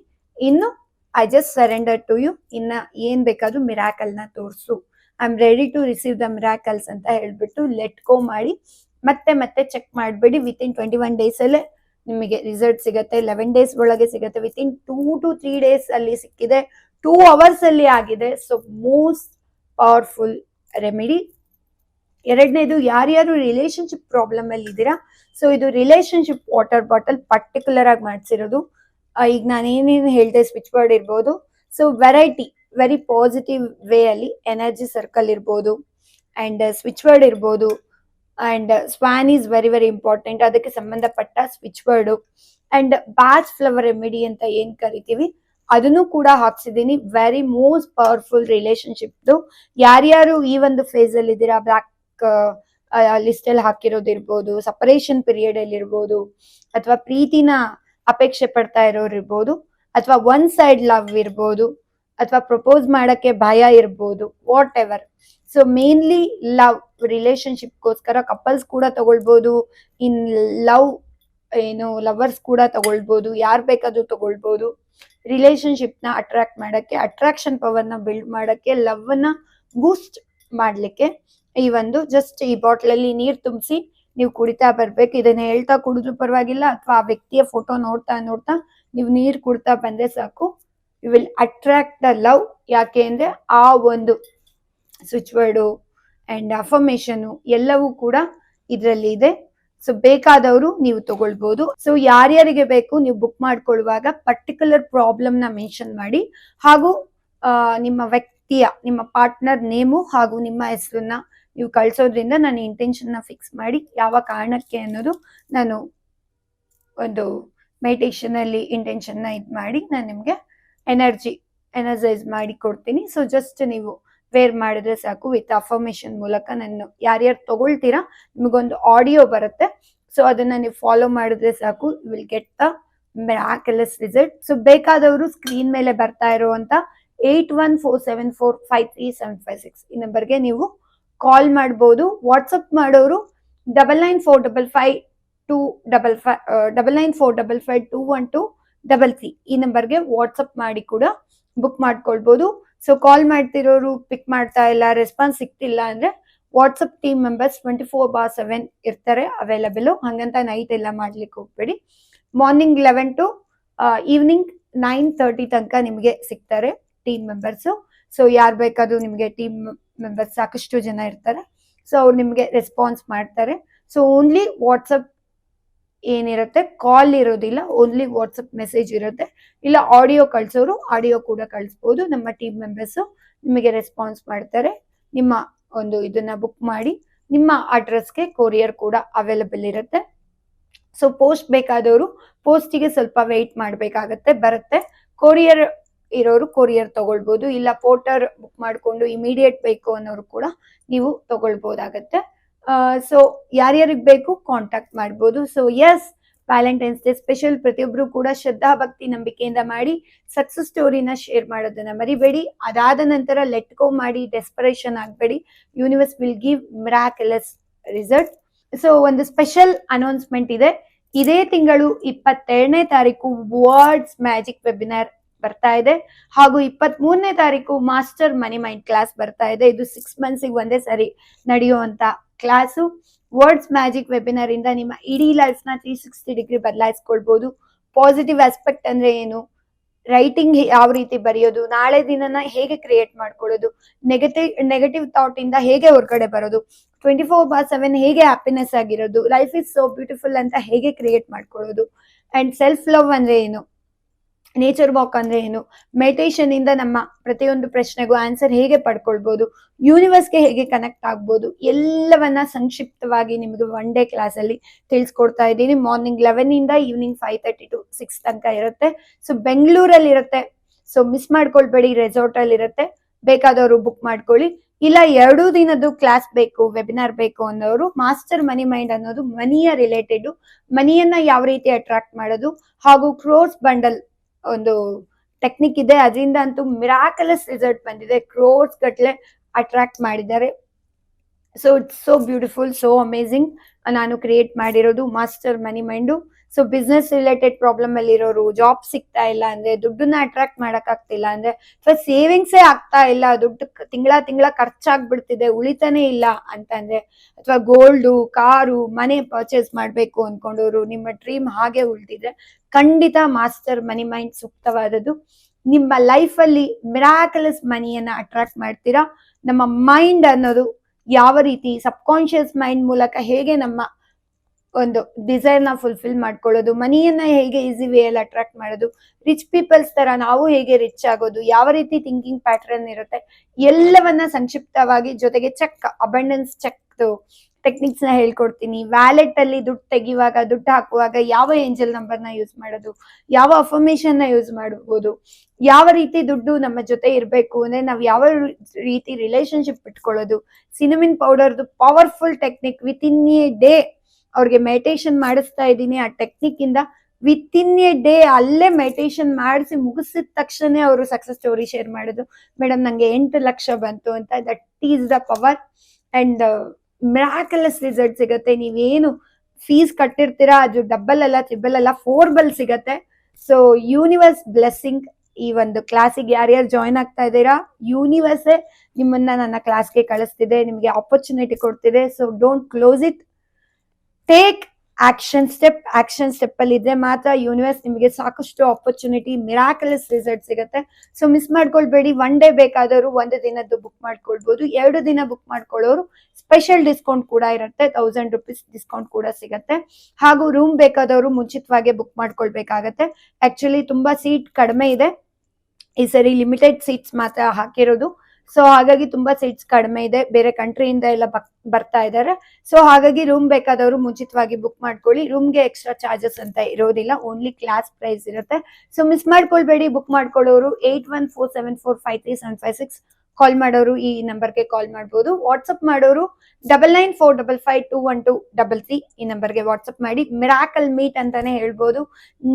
ಇನ್ನು I just surrender to you ಇನ್ನ ಏನ್ ಬೇಕಾದ್ರೂ ಮಿರಾಕಲ್ನ ತೋರಿಸು. I am ready to receive the miracles ಅಂತ ಹೇಳ್ಬಿಟ್ಟು ಲೆಟ್ ಗೋ ಮಾಡಿ ಮತ್ತೆ ಮತ್ತೆ ಚೆಕ್ ಮಾಡಬೇಡಿ. Within twenty one days ಅಲ್ಲೇ ನಿಮಗೆ ರಿಸಲ್ಟ್ ಸಿಗುತ್ತೆ. ಲೆವೆನ್ ಡೇಸ್ ಒಳಗೆ ಸಿಗುತ್ತೆ. Within two to three days ಅಲ್ಲಿ ಸಿಕ್ಕಿದೆ. ಟೂ ಅವರ್ಸ್ ಅಲ್ಲಿ ಆಗಿದೆ. ಸೊ ಮೋಸ್ಟ್ ಪವರ್ಫುಲ್ ರೆಮಿಡಿ ಎರಡನೇದು, ಯಾರ್ಯಾರು ರಿಲೇಶನ್ಶಿಪ್ ಪ್ರಾಬ್ಲಮ್ ಅಲ್ಲಿ ಇದ್ದೀರಾ? ಸೊ ಇದು ರಿಲೇಶನ್ಶಿಪ್ ವಾಟರ್ ಬಾಟಲ್ ಪರ್ಟಿಕ್ಯುಲರ್ ಆಗಿ ಮಾಡಿಸಿರೋದು. ಈಗ ನಾನು ಏನೇನು ಹೇಳ್ದೆ ಸ್ವಿಚ್ ಬೋರ್ಡ್ ಇರ್ಬೋದು. So variety very positive way ಅಲ್ಲಿ ಎನರ್ಜಿ ಸರ್ಕಲ್ ಇರ್ಬೋದು ಅಂಡ್ ಸ್ವಿಚ್ ವರ್ಡ್ ಇರ್ಬೋದು and swan is very very important ಅದಕ್ಕೆ ಸಂಬಂಧಪಟ್ಟ switch word and Bach flower remedy ಅಂತ ಏನ್ ಕರಿತೀವಿ? ಅದನ್ನು ಕೂಡ ಹಾಕ್ಸಿದೀನಿ ವೆರಿ ಮೋಸ್ಟ್ ಪವರ್ಫುಲ್ ರಿಲೇಶನ್ಶಿಪ್ ಯಾರ್ಯಾರು ಈ ಒಂದು ಫೇಸ್ ಅಲ್ಲಿ ಇದ್ದೀರಾ? ಬ್ಲಾಕ್ ಲಿಸ್ಟ್ ಅಲ್ಲಿ ಹಾಕಿರೋದು ಇರ್ಬೋದು ಸಪರೇಷನ್ ಪೀರಿಯಡ್ ಅಲ್ಲಿ ಇರ್ಬೋದು, ಅಥವಾ ಪ್ರೀತಿನ ಅಪೇಕ್ಷೆ ಪಡ್ತಾ ಇರೋರು ಇರ್ಬೋದು, ಅಥವಾ ಒನ್ ಸೈಡ್ ಲವ್ ಇರ್ಬೋದು ಅಥವಾ ಪ್ರಪೋಸ್ ಮಾಡಕ್ಕೆ ಭಯ ಇರ್ಬೋದು whatever so mainly love ರಿಲೇಶನ್ಶಿಪ್ಗೋಸ್ಕರ ಕಪಲ್ಸ್ ಕೂಡ ತಗೊಳ್ಬೋದು, ಇನ್ ಲವ್, ಏನು ಲವರ್ಸ್ ಕೂಡ ತಗೊಳ್ಬೋದು, ಯಾರು ಬೇಕಾದ್ರೂ ತಗೊಳ್ಬೋದು. ರಿಲೇಶನ್ಶಿಪ್ನ ಅಟ್ರಾಕ್ಟ್ ಮಾಡಕ್ಕೆ ಅಟ್ರಾಕ್ಷನ್ ಪವರ್ನ ಬಿಲ್ಡ್ ಮಾಡಕ್ಕೆ ಲವ್ನ ಬೂಸ್ಟ್ ಮಾಡ್ಲಿಕ್ಕೆ ಈ ಒಂದು ಜಸ್ಟ್ ಈ ಬಾಟ್ಲಲ್ಲಿ ನೀರ್ ತುಂಬಿಸಿ ನೀವು ಕುಡಿತಾ ಬರ್ಬೇಕು. ಇದನ್ನ ಹೇಳ್ತಾ ಕುಡಿದ್ರು ಪರವಾಗಿಲ್ಲ, ಅಥವಾ ಆ ವ್ಯಕ್ತಿಯ ಫೋಟೋ ನೋಡ್ತಾ ನೋಡ್ತಾ ನೀವು ನೀರು ಕುಡ್ತಾ ಬಂದ್ರೆ ಸಾಕು. You will attract the love ಯಾಕೆ ಅಂದರೆ ಆ ಒಂದು ಸ್ವಿಚ್ ವರ್ಡು ಆ್ಯಂಡ್ ಅಫರ್ಮೇಷನು ಎಲ್ಲವೂ ಕೂಡ ಇದರಲ್ಲಿ ಇದೆ. ಸೊ ಬೇಕಾದವರು ನೀವು ತಗೊಳ್ಬೋದು. ಸೊ ಯಾರ್ಯಾರಿಗೆ ಬೇಕು ನೀವು ಬುಕ್ ಮಾಡ್ಕೊಳ್ಳುವಾಗ ಪರ್ಟಿಕ್ಯುಲರ್ ಪ್ರಾಬ್ಲಮ್ನ ಮೆನ್ಷನ್ ಮಾಡಿ ಹಾಗೂ ನಿಮ್ಮ ವ್ಯಕ್ತಿಯ, ನಿಮ್ಮ ಪಾರ್ಟ್ನರ್ ನೇಮು ಹಾಗೂ ನಿಮ್ಮ ಹೆಸರನ್ನ ನೀವು ಕಳ್ಸೋದ್ರಿಂದ ನಾನು ಇಂಟೆನ್ಷನ್ನ ಫಿಕ್ಸ್ ಮಾಡಿ ಯಾವ ಕಾರಣಕ್ಕೆ ಅನ್ನೋದು ನಾನು ಒಂದು ಮೆಡಿಟೇಷನಲ್ಲಿ ಇಂಟೆನ್ಷನ್ನ ಇದ್ ಮಾಡಿ ನಾನು ನಿಮ್ಗೆ ಎನರ್ಜಿ ಎನರ್ಜೈಸ್ ಮಾಡಿ ಕೊಡ್ತೀನಿ ಸೊ ಜಸ್ಟ್ ನೀವು ವೇರ್ ಮಾಡಿದ್ರೆ ಸಾಕು ವಿತ್ ಅಫರ್ಮೇಶನ್ ಮೂಲಕ ನಾನು ಯಾರ್ಯಾರು ತಗೊಳ್ತೀರಾ, ನಿಮಗೊಂದು ಆಡಿಯೋ ಬರುತ್ತೆ. ಸೊ ಅದನ್ನ ನೀವು ಫಾಲೋ ಮಾಡಿದ್ರೆ ಸಾಕು. Will get the miraculous result so ಬೇಕಾದವರು ಸ್ಕ್ರೀನ್ ಮೇಲೆ ಬರ್ತಾ ಇರುವಂತ eight one four seven four five three seven five six ಈ ನಂಬರ್ಗೆ ನೀವು ಕಾಲ್ ಮಾಡ್ಬೋದು. ವಾಟ್ಸಪ್ ಮಾಡೋರು double nine four double five two double five double nine four double five two one two double three ಈ ನಂಬರ್ಗೆ ವಾಟ್ಸಪ್ ಮಾಡಿ ಕೂಡ book ಮಾಡ್ಕೊಳ್ಬೋದು. ಸೊ ಕಾಲ್ ಮಾಡ್ತಿರೋರು ಪಿಕ್ ಮಾಡ್ತಾ ಇಲ್ಲ ರೆಸ್ಪಾನ್ಸ್ ಸಿಗ್ತಿಲ್ಲ ಅಂದ್ರೆ WhatsApp team members twenty four by seven ಇರ್ತಾರೆ ಅವೈಲಬಲ್ ಹಂಗಂತ ನೈಟ್ ಎಲ್ಲ ಮಾಡ್ಲಿಕ್ಕೆ ಹೋಗ್ಬೇಡಿ. Morning eleven to evening nine thirty ತನಕ ನಿಮಗೆ ಸಿಗ್ತಾರೆ ಟೀಮ್ ಮೆಂಬರ್ಸು ಸೊ ಯಾರು ಬೇಕಾದ್ರೂ ನಿಮಗೆ ಟೀಮ್ ಮೆಂಬರ್ಸ್ ಸಾಕಷ್ಟು ಜನ ಇರ್ತಾರೆ. ಸೊ ಅವ್ರು ನಿಮಗೆ ರೆಸ್ಪಾನ್ಸ್ ಮಾಡ್ತಾರೆ. ಸೊ ಓನ್ಲಿ ವಾಟ್ಸಪ್ ಏನಿರುತ್ತೆ? ಕಾಲ್ ಇರೋದಿಲ್ಲ. ಓನ್ಲಿ ವಾಟ್ಸಪ್ ಮೆಸೇಜ್ ಇರುತ್ತೆ. ಇಲ್ಲ ಆಡಿಯೋ ಕಳ್ಸೋರು ಆಡಿಯೋ ಕೂಡ ಕಳಿಸ್ಬೋದು. ನಮ್ಮ ಟೀಮ್ ಮೆಂಬರ್ಸ್ ನಿಮಗೆ ರೆಸ್ಪಾನ್ಸ್ ಮಾಡ್ತಾರೆ. ನಿಮ್ಮ ಒಂದು ಇದನ್ನ ಬುಕ್ ಮಾಡಿ, ನಿಮ್ಮ ಅಡ್ರೆಸ್ಗೆ ಕೊರಿಯರ್ ಕೂಡ ಅವೈಲಬಲ್ ಇರುತ್ತೆ. ಸೊ ಪೋಸ್ಟ್ ಬೇಕಾದವರು ಪೋಸ್ಟಿಗೆ ಸ್ವಲ್ಪ ವೆಯ್ಟ್ ಮಾಡಬೇಕಾಗತ್ತೆ, ಬರುತ್ತೆ. ಕೊರಿಯರ್ ಇರೋರು ಕೊರಿಯರ್ ತಗೊಳ್ಬೋದು. ಇಲ್ಲ ಪೋರ್ಟರ್ ಬುಕ್ ಮಾಡಿಕೊಂಡು ಇಮಿಡಿಯೇಟ್ ಬೇಕು ಅನ್ನೋರು ಕೂಡ ನೀವು ತಗೊಳ್ಬೋದಾಗತ್ತೆ. ಸೊ ಯಾರ್ಯಾರಿಗೆ ಬೇಕು ಕಾಂಟ್ಯಾಕ್ಟ್ ಮಾಡ್ಬೋದು. So as Valentine's day special ಪ್ರತಿಯೊಬ್ರು ಕೂಡ ಶ್ರದ್ಧಾ ಭಕ್ತಿ ನಂಬಿಕೆಯಿಂದ ಮಾಡಿ ಸಕ್ಸಸ್ ಸ್ಟೋರಿನ ಶೇರ್ ಮಾಡೋದನ್ನ ಮರಿಬೇಡಿ. ಅದಾದ ನಂತರ ಲೆಟ್ ಗೋ ಮಾಡಿ ಡೆಸ್ಪರೇಷನ್ ಆಗಬೇಡಿ. Universe will give miraculous result so ಒಂದು ಸ್ಪೆಷಲ್ ಅನೌನ್ಸ್ಮೆಂಟ್ ಇದೆ. ಇದೇ ತಿಂಗಳು ಇಪ್ಪತ್ತೆರಡನೇ ತಾರೀಕು ವರ್ಡ್ಸ್ ಮ್ಯಾಜಿಕ್ ವೆಬಿನಾರ್ ಬರ್ತಾ ಇದೆ. ಹಾಗೂ ಇಪ್ಪತ್ತ್ ಮೂರನೇ ತಾರೀಕು ಮಾಸ್ಟರ್ ಮನಿ ಮೈಂಡ್ ಕ್ಲಾಸ್ ಬರ್ತಾ ಇದೆ. ಇದು ಸಿಕ್ಸ್ ಮಂತ್ಸಿಗೆ ಒಂದೇ ಸರಿ ನಡೆಯುವಂತ ಕ್ಲಾಸು. ವರ್ಡ್ಸ್ ಮ್ಯಾಜಿಕ್ ವೆಬಿನಾರ್ ಇಂದ ನಿಮ್ಮ ಇಡೀ ಲೈಫ್ನ ತ್ರೀ ಸಿಕ್ಸ್ಟಿ ಡಿಗ್ರಿ ಬದಲಾಯಿಸ್ಕೊಳ್ಬಹುದು ಪಾಸಿಟಿವ್ ಆಸ್ಪೆಕ್ಟ್ ಅಂದ್ರೆ ಏನು? ರೈಟಿಂಗ್ ಯಾವ ರೀತಿ ಬರೆಯೋದು? ನಾಳೆ ದಿನನ ಹೇಗೆ ಕ್ರಿಯೇಟ್ ಮಾಡ್ಕೊಳ್ಳೋದು? ನೆಗೆಟಿವ್ ನೆಗೆಟಿವ್ ಥಾಟ್ ಇಂದ ಹೇಗೆ ಹೊರಗಡೆ ಬರೋದು? ಟ್ವೆಂಟಿ ಫೋರ್ ಬಾರ್ ಸೆವೆನ್ ಹೇಗೆ ಹ್ಯಾಪಿನೆಸ್ ಆಗಿರೋದು? ಲೈಫ್ ಇಸ್ ಸೋ ಬ್ಯೂಟಿಫುಲ್ ಅಂತ ಹೇಗೆ ಕ್ರಿಯೇಟ್ ಮಾಡ್ಕೊಳ್ಳೋದು? ಅಂಡ್ ಸೆಲ್ಫ್ ಲವ್ ಅಂದ್ರೆ ಏನು? ನೇಚರ್ ವಾಕ್ ಅಂದ್ರೆ ಏನು? ಮೆಡಿಟೇಷನ್ ಇಂದ ನಮ್ಮ ಪ್ರತಿಯೊಂದು ಪ್ರಶ್ನೆಗೂ ಆನ್ಸರ್ ಹೇಗೆ ಪಡ್ಕೊಳ್ಬಹುದು ಯೂನಿವರ್ಸ್ಗೆ ಹೇಗೆ ಕನೆಕ್ಟ್ ಆಗ್ಬೋದು? ಎಲ್ಲವನ್ನ ಸಂಕ್ಷಿಪ್ತವಾಗಿ ನಿಮಗೆ ಒನ್ ಡೇ ಕ್ಲಾಸ್ ಅಲ್ಲಿ ತಿಳಿಸ್ಕೊಡ್ತಾ ಇದ್ದೀನಿ. ಮಾರ್ನಿಂಗ್ ಲೆವೆನ್ ಇಂದ evening five thirty to six ತನಕ ಇರುತ್ತೆ. ಸೊ ಬೆಂಗಳೂರಲ್ಲಿ ಇರುತ್ತೆ. ಸೊ ಮಿಸ್ ಮಾಡ್ಕೊಳ್ಬೇಡಿ ರೆಸಾರ್ಟ್ ಅಲ್ಲಿ ಇರುತ್ತೆ. ಬೇಕಾದವರು ಬುಕ್ ಮಾಡ್ಕೊಳ್ಳಿ. ಇಲ್ಲ, ಎರಡು ದಿನದ್ದು ಕ್ಲಾಸ್ ಬೇಕು ವೆಬಿನಾರ್ ಬೇಕು ಅನ್ನೋರು ಮಾಸ್ಟರ್ ಮನಿ ಮೈಂಡ್ ಅನ್ನೋದು ಮನಿಯ ರಿಲೇಟೆಡ್ ಮನಿಯನ್ನ ಯಾವ ರೀತಿ ಅಟ್ರಾಕ್ಟ್ ಮಾಡೋದು? ಹಾಗೂ ಕ್ರೋಸ್ ಬಂಡಲ್ ಒಂದು ಟೆಕ್ನಿಕ್ ಇದೆ. ಅದರಿಂದ ಅಂತೂ ಮಿರಾಕಲಸ್ ರಿಸಲ್ಟ್ ಬಂದಿದೆ. ಕ್ರೋರ್ಸ್ ಗಟ್ಲೆ ಅಟ್ರಾಕ್ಟ್ ಮಾಡಿದ್ದಾರೆ. So it's so beautiful so amazing ನಾನು ಕ್ರಿಯೇಟ್ ಮಾಡಿರೋದು master money mind so business related problem ಅಲ್ಲಿ ಇರೋರು ಜಾಬ್ ಸಿಗ್ತಾ ಇಲ್ಲ ಅಂದ್ರೆ ದುಡ್ಡನ್ನ ಅಟ್ರಾಕ್ಟ್ ಮಾಡಕ್ ಆಗ್ತಿಲ್ಲ ಅಂದ್ರೆ, ಅಥವಾ ಸೇವಿಂಗ್ಸೇ ಆಗ್ತಾ ಇಲ್ಲ, ದುಡ್ಡು ತಿಂಗಳ ತಿಂಗಳ ಖರ್ಚಾಗ್ಬಿಡ್ತಿದೆ, ಉಳಿತಾನೆ ಇಲ್ಲ ಅಂತಂದ್ರೆ ಅಥವಾ ಗೋಲ್ಡು ಕಾರು, ಮನೆ ಪರ್ಚೇಸ್ ಮಾಡ್ಬೇಕು ಅನ್ಕೊಂಡವ್ರು ನಿಮ್ಮ ಡ್ರೀಮ್ ಹಾಗೆ ಉಳಿದಿದ್ರೆ ಖಂಡಿತ ಮಾಸ್ಟರ್ ಮನಿ ಮೈಂಡ್ ಸೂಕ್ತವಾದದ್ದು. ನಿಮ್ಮ ಲೈಫ್ ಅಲ್ಲಿ ಮಿರಾಕಲಸ್ ಮನಿಯನ್ನ ಅಟ್ರಾಕ್ಟ್ ಮಾಡ್ತೀರಾ? ನಮ್ಮ ಮೈಂಡ್ ಅನ್ನೋದು ಯಾವ ರೀತಿ ಸಬ್ಕಾನ್ಶಿಯಸ್ ಮೈಂಡ್ ಮೂಲಕ ಹೇಗೆ ನಮ್ಮ ಒಂದು ಡಿಸೈರ್ನ ಫುಲ್ಫಿಲ್ ಮಾಡ್ಕೊಳ್ಳೋದು, ಮನಿಯನ್ನ ಹೇಗೆ ಈಸಿ ವೇ ಅಲ್ಲಿ ಅಟ್ರಾಕ್ಟ್ ಮಾಡೋದು ರಿಚ್ ಪೀಪಲ್ಸ್ ತರ ನಾವು ಹೇಗೆ ರಿಚ್ ಆಗೋದು, ಯಾವ ರೀತಿ ಥಿಂಕಿಂಗ್ ಪ್ಯಾಟರ್ನ್ ಇರುತ್ತೆ, ಎಲ್ಲವನ್ನ ಸಂಕ್ಷಿಪ್ತವಾಗಿ ಜೊತೆಗೆ ಚೆಕ್ ಅಬಂಡೆನ್ಸ್ ಚೆಕ್ ಟೆಕ್ನಿಕ್ಸ್ನ ಹೇಳ್ಕೊಡ್ತೀನಿ. ವ್ಯಾಲೆಟ್ ಅಲ್ಲಿ ದುಡ್ಡು ತೆಗಿವಾಗ, ದುಡ್ಡು ಹಾಕುವಾಗ ಯಾವ ಏಂಜಲ್ ನಂಬರ್ನ ಯೂಸ್ ಮಾಡೋದು, ಯಾವ ಅಫರ್ಮೇಶನ್ನ ಯೂಸ್ ಮಾಡಬಹುದು ಯಾವ ರೀತಿ ದುಡ್ಡು ನಮ್ಮ ಜೊತೆ ಇರಬೇಕು ಅಂದ್ರೆ ನಾವು ಯಾವ ರೀತಿ ರಿಲೇಶನ್ಶಿಪ್ ಇಟ್ಕೊಳ್ಳೋದು cinnamon ಪೌಡರ್ದು powerful technique within a day ಅವ್ರಿಗೆ ಮೆಡಿಟೇಷನ್ ಮಾಡಿಸ್ತಾ ಇದ್ದೀನಿ. ಆ ಟೆಕ್ನಿಕ್ ಇಂದ ವಿತ್ ಇನ್ ಎ ಡೇ ಅಲ್ಲೇ ಮೆಡಿಟೇಷನ್ ಮಾಡಿಸಿ ಮುಗಿಸಿದ ತಕ್ಷಣ ಅವರು ಸಕ್ಸಸ್ ಸ್ಟೋರಿ ಶೇರ್ ಮಾಡಿದ್ರು. ಮೇಡಮ್ ನಂಗೆ ಎಂಟು ಲಕ್ಷ ಬಂತು ಅಂತ. That is the power and miraculous result ಸಿಗುತ್ತೆ. ನೀವೇನು ಫೀಸ್ ಕಟ್ಟಿರ್ತೀರಾ? ಅದು ಡಬ್ಬಲ್ ಅಲ್ಲ ತ್ರಿಬಲ್ ಅಲ್ಲ ಫೋರ್ ಬಲ್ ಸಿಗತ್ತೆ. ಸೊ ಯೂನಿವರ್ಸ್ ಬ್ಲೆಸ್ಸಿಂಗ್ ಈ ಒಂದು ಕ್ಲಾಸಿಗೆ ಯಾರ್ಯಾರು ಜಾಯ್ನ್ ಆಗ್ತಾ ಇದ್ದೀರಾ? ಯೂನಿವರ್ಸೇ ನಿಮ್ಮನ್ನ ನನ್ನ ಕ್ಲಾಸ್ಗೆ ಕಳಿಸ್ತಿದೆ. ನಿಮಗೆ ಆಪರ್ಚುನಿಟಿ ಕೊಡ್ತಿದೆ. So don't close it take action step action step ಅಲ್ಲಿ ಇದ್ರೆ ಮಾತ್ರ ಯೂನಿವರ್ಸ್ ನಿಮಗೆ ಸಾಕಷ್ಟು ಆಪರ್ಚುನಿಟಿ ಮಿರಾಕಲಸ್ ರಿಸಲ್ಟ್ ಸಿಗುತ್ತೆ. ಸೊ ಮಿಸ್ ಮಾಡ್ಕೊಳ್ಬೇಡಿ. ಒನ್ ಡೇ ಬೇಕಾದವರು ಒಂದು ದಿನದ್ದು ಬುಕ್ ಮಾಡ್ಕೊಳ್ಬಹುದು ಎರಡು ದಿನ ಬುಕ್ ಮಾಡ್ಕೊಳ್ಳೋರು ಸ್ಪೆಷಲ್ ಡಿಸ್ಕೌಂಟ್ ಕೂಡ ಇರುತ್ತೆ. ತೌಸಂಡ್ ರುಪೀಸ್ ಡಿಸ್ಕೌಂಟ್ ಕೂಡ ಸಿಗುತ್ತೆ. ಹಾಗೂ ರೂಮ್ ಬೇಕಾದವರು ಮುಂಚಿತವಾಗಿ ಬುಕ್ ಮಾಡ್ಕೊಳ್ಬೇಕಾಗತ್ತೆ. ಆಕ್ಚುಲಿ ತುಂಬಾ ಸೀಟ್ ಕಡಿಮೆ ಇದೆ. ಈ ಸರಿ ಲಿಮಿಟೆಡ್ ಸೀಟ್ಸ್ ಮಾತ್ರ ಹಾಕಿರೋದು. ಸೊ ಹಾಗಾಗಿ ತುಂಬಾ ಸೀಟ್ಸ್ ಕಡಿಮೆ ಇದೆ. ಬೇರೆ ಕಂಟ್ರಿಯಿಂದ ಎಲ್ಲ ಬರ್ತಾ ಇದ್ದಾರೆ ಸೊ ಹಾಗಾಗಿ ರೂಮ್ ಬೇಕಾದವರು ಮುಂಚಿತವಾಗಿ ಬುಕ್ ಮಾಡ್ಕೊಳ್ಳಿ. ರೂಮ್ಗೆ ಎಕ್ಸ್ಟ್ರಾ ಚಾರ್ಜಸ್ ಅಂತ ಇರೋದಿಲ್ಲ. ಓನ್ಲಿ ಕ್ಲಾಸ್ ಪ್ರೈಸ್ ಇರುತ್ತೆ. ಸೊ ಮಿಸ್ ಮಾಡ್ಕೊಳ್ಬೇಡಿ. Book ಮಾಡ್ಕೊಳ್ಳೋರು eight one four seven four five three seven five six call ಮಾಡೋರು ಈ ನಂಬರ್ಗೆ ಕಾಲ್ ಮಾಡ್ಬೋದು. ವಾಟ್ಸಪ್ ಮಾಡೋರು double nine four double five two one two double three ಈ ನಂಬರ್ಗೆ ವಾಟ್ಸಪ್ ಮಾಡಿ. ಮಿರಾಕಲ್ ಮೀಟ್ ಅಂತಾನೆ ಹೇಳ್ಬೋದು.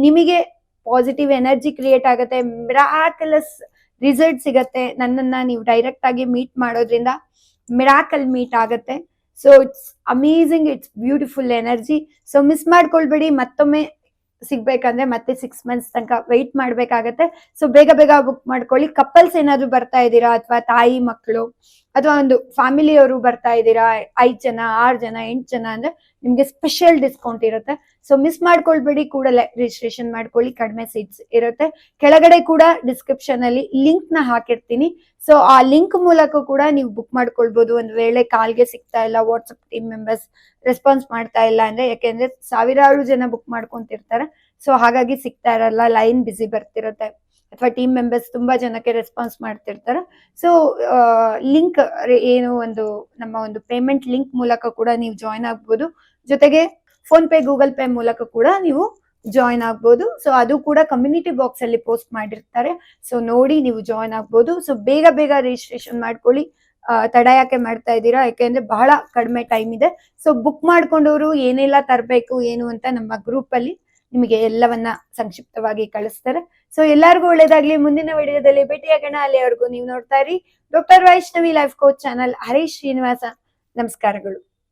ನಿಮಗೆ ಪಾಸಿಟಿವ್ ಎನರ್ಜಿ ಕ್ರಿಯೇಟ್ ಆಗುತ್ತೆ. ಮಿರಾಕಲಸ್ ರಿಸಲ್ಟ್ ಸಿಗತ್ತೆ. ನನ್ನನ್ನ ನೀವು ಡೈರೆಕ್ಟ್ ಆಗಿ ಮೀಟ್ ಮಾಡೋದ್ರಿಂದ ಮಿರಾಕಲ್ ಮೀಟ್ ಆಗತ್ತೆ. So it's amazing it's beautiful energy so miss ಮಾಡ್ಕೊಳ್ಬೇಡಿ, ಮತ್ತೊಮ್ಮೆ ಸಿಗ್ಬೇಕಂದ್ರೆ ಮತ್ತೆ ಸಿಕ್ಸ್ ಮಂತ್ಸ್ ತನಕ ವೆಯ್ಟ್ ಮಾಡ್ಬೇಕಾಗತ್ತೆ. ಸೊ ಬೇಗ ಬೇಗ ಬುಕ್ ಮಾಡ್ಕೊಳ್ಳಿ. ಕಪಲ್ಸ್ ಏನಾದ್ರು ಬರ್ತಾ ಇದ್ದೀರಾ ಅಥವಾ ತಾಯಿ ಮಕ್ಕಳು ಅಥವಾ ಒಂದು ಫ್ಯಾಮಿಲಿಯವರು ಬರ್ತಾ ಇದ್ದೀರಾ, ಐದ್ ಜನ, ಆರ್ ಜನ, ಎಂಟು ಜನ ಅಂದ್ರೆ ನಿಮ್ಗೆ ಸ್ಪೆಷಲ್ ಡಿಸ್ಕೌಂಟ್ ಇರುತ್ತೆ. ಸೊ ಮಿಸ್ ಮಾಡ್ಕೊಳ್ಬೇಡಿ ಕೂಡಲೇ ರಿಜಿಸ್ಟ್ರೇಷನ್ ಮಾಡ್ಕೊಳ್ಳಿ, ಕಡಿಮೆ ಸೀಟ್ಸ್ ಇರುತ್ತೆ. ಕೆಳಗಡೆ ಕೂಡ ಡಿಸ್ಕ್ರಿಪ್ಷನ್ ಅಲ್ಲಿ ಲಿಂಕ್ನ ಹಾಕಿರ್ತೀನಿ. ಸೊ ಆ ಲಿಂಕ್ ಮೂಲಕ ಕೂಡ ನೀವು ಬುಕ್ ಮಾಡ್ಕೊಳ್ಬಹುದು ಒಂದ್ ವೇಳೆ ಕಾಲ್ಗೆ ಸಿಗ್ತಾ ಇಲ್ಲ ವಾಟ್ಸಪ್ ಟೀಮ್ ಮೆಂಬರ್ಸ್ ರೆಸ್ಪಾನ್ಸ್ ಮಾಡ್ತಾ ಇಲ್ಲ ಅಂದ್ರೆ, ಯಾಕೆಂದ್ರೆ ಸಾವಿರಾರು ಜನ ಬುಕ್ ಮಾಡ್ಕೊಂತಿರ್ತಾರೆ. ಸೊ ಹಾಗಾಗಿ ಸಿಗ್ತಾ ಇರಲ್ಲ ಲೈನ್ ಬಿಸಿ ಬರ್ತಿರುತ್ತೆ. ಅಥವಾ ಟೀಮ್ ಮೆಂಬರ್ಸ್ ತುಂಬಾ ಜನಕ್ಕೆ ರೆಸ್ಪಾನ್ಸ್ ಮಾಡ್ತಿರ್ತಾರೆ. ಸೊ ಲಿಂಕ್ ಏನು ಒಂದು ನಮ್ಮ ಒಂದು ಪೇಮೆಂಟ್ ಲಿಂಕ್ ಮೂಲಕ ಕೂಡ ನೀವು ಜಾಯ್ನ್ ಆಗ್ಬೋದು. ಜೊತೆಗೆ ಫೋನ್ ಪೇ ಗೂಗಲ್ ಪೇ ಮೂಲಕ ಕೂಡ ನೀವು ಜಾಯ್ನ್ ಆಗ್ಬೋದು. ಸೊ ಅದು ಕೂಡ ಕಮ್ಯುನಿಟಿ ಬಾಕ್ಸ್ ಅಲ್ಲಿ ಪೋಸ್ಟ್ ಮಾಡಿರ್ತಾರೆ. ಸೊ ನೋಡಿ ನೀವು ಜಾಯ್ನ್ ಆಗ್ಬೋದು. ಸೊ ಬೇಗ ಬೇಗ ರಿಜಿಸ್ಟ್ರೇಷನ್ ಮಾಡ್ಕೊಳ್ಳಿ. ತಡ ಯಾಕೆ ಮಾಡ್ತಾ ಇದ್ದೀರಾ? ಯಾಕೆಂದ್ರೆ ಬಹಳ ಕಡಿಮೆ ಟೈಮ್ ಇದೆ. ಸೊ ಬುಕ್ ಮಾಡ್ಕೊಂಡವರು ಏನೆಲ್ಲ ತರಬೇಕು, ಏನು ಅಂತ ನಮ್ಮ ಗ್ರೂಪ್ ಅಲ್ಲಿ ನಿಮಗೆ ಎಲ್ಲವನ್ನ ಸಂಕ್ಷಿಪ್ತವಾಗಿ ಕಳಿಸ್ತಾರೆ. ಸೊ ಎಲ್ಲರಿಗೂ ಒಳ್ಳೇದಾಗ್ಲಿ. ಮುಂದಿನ ವಿಡಿಯೋದಲ್ಲಿ ಭೇಟಿಯಾಗೋಣ ಅಲ್ಲಿವರೆಗೂ ನೀವು ನೋಡ್ತಾ ಇರಿ. Doctor Vaishnavi life coach channel Harish Srinivasa. ನಮಸ್ಕಾರಗಳು.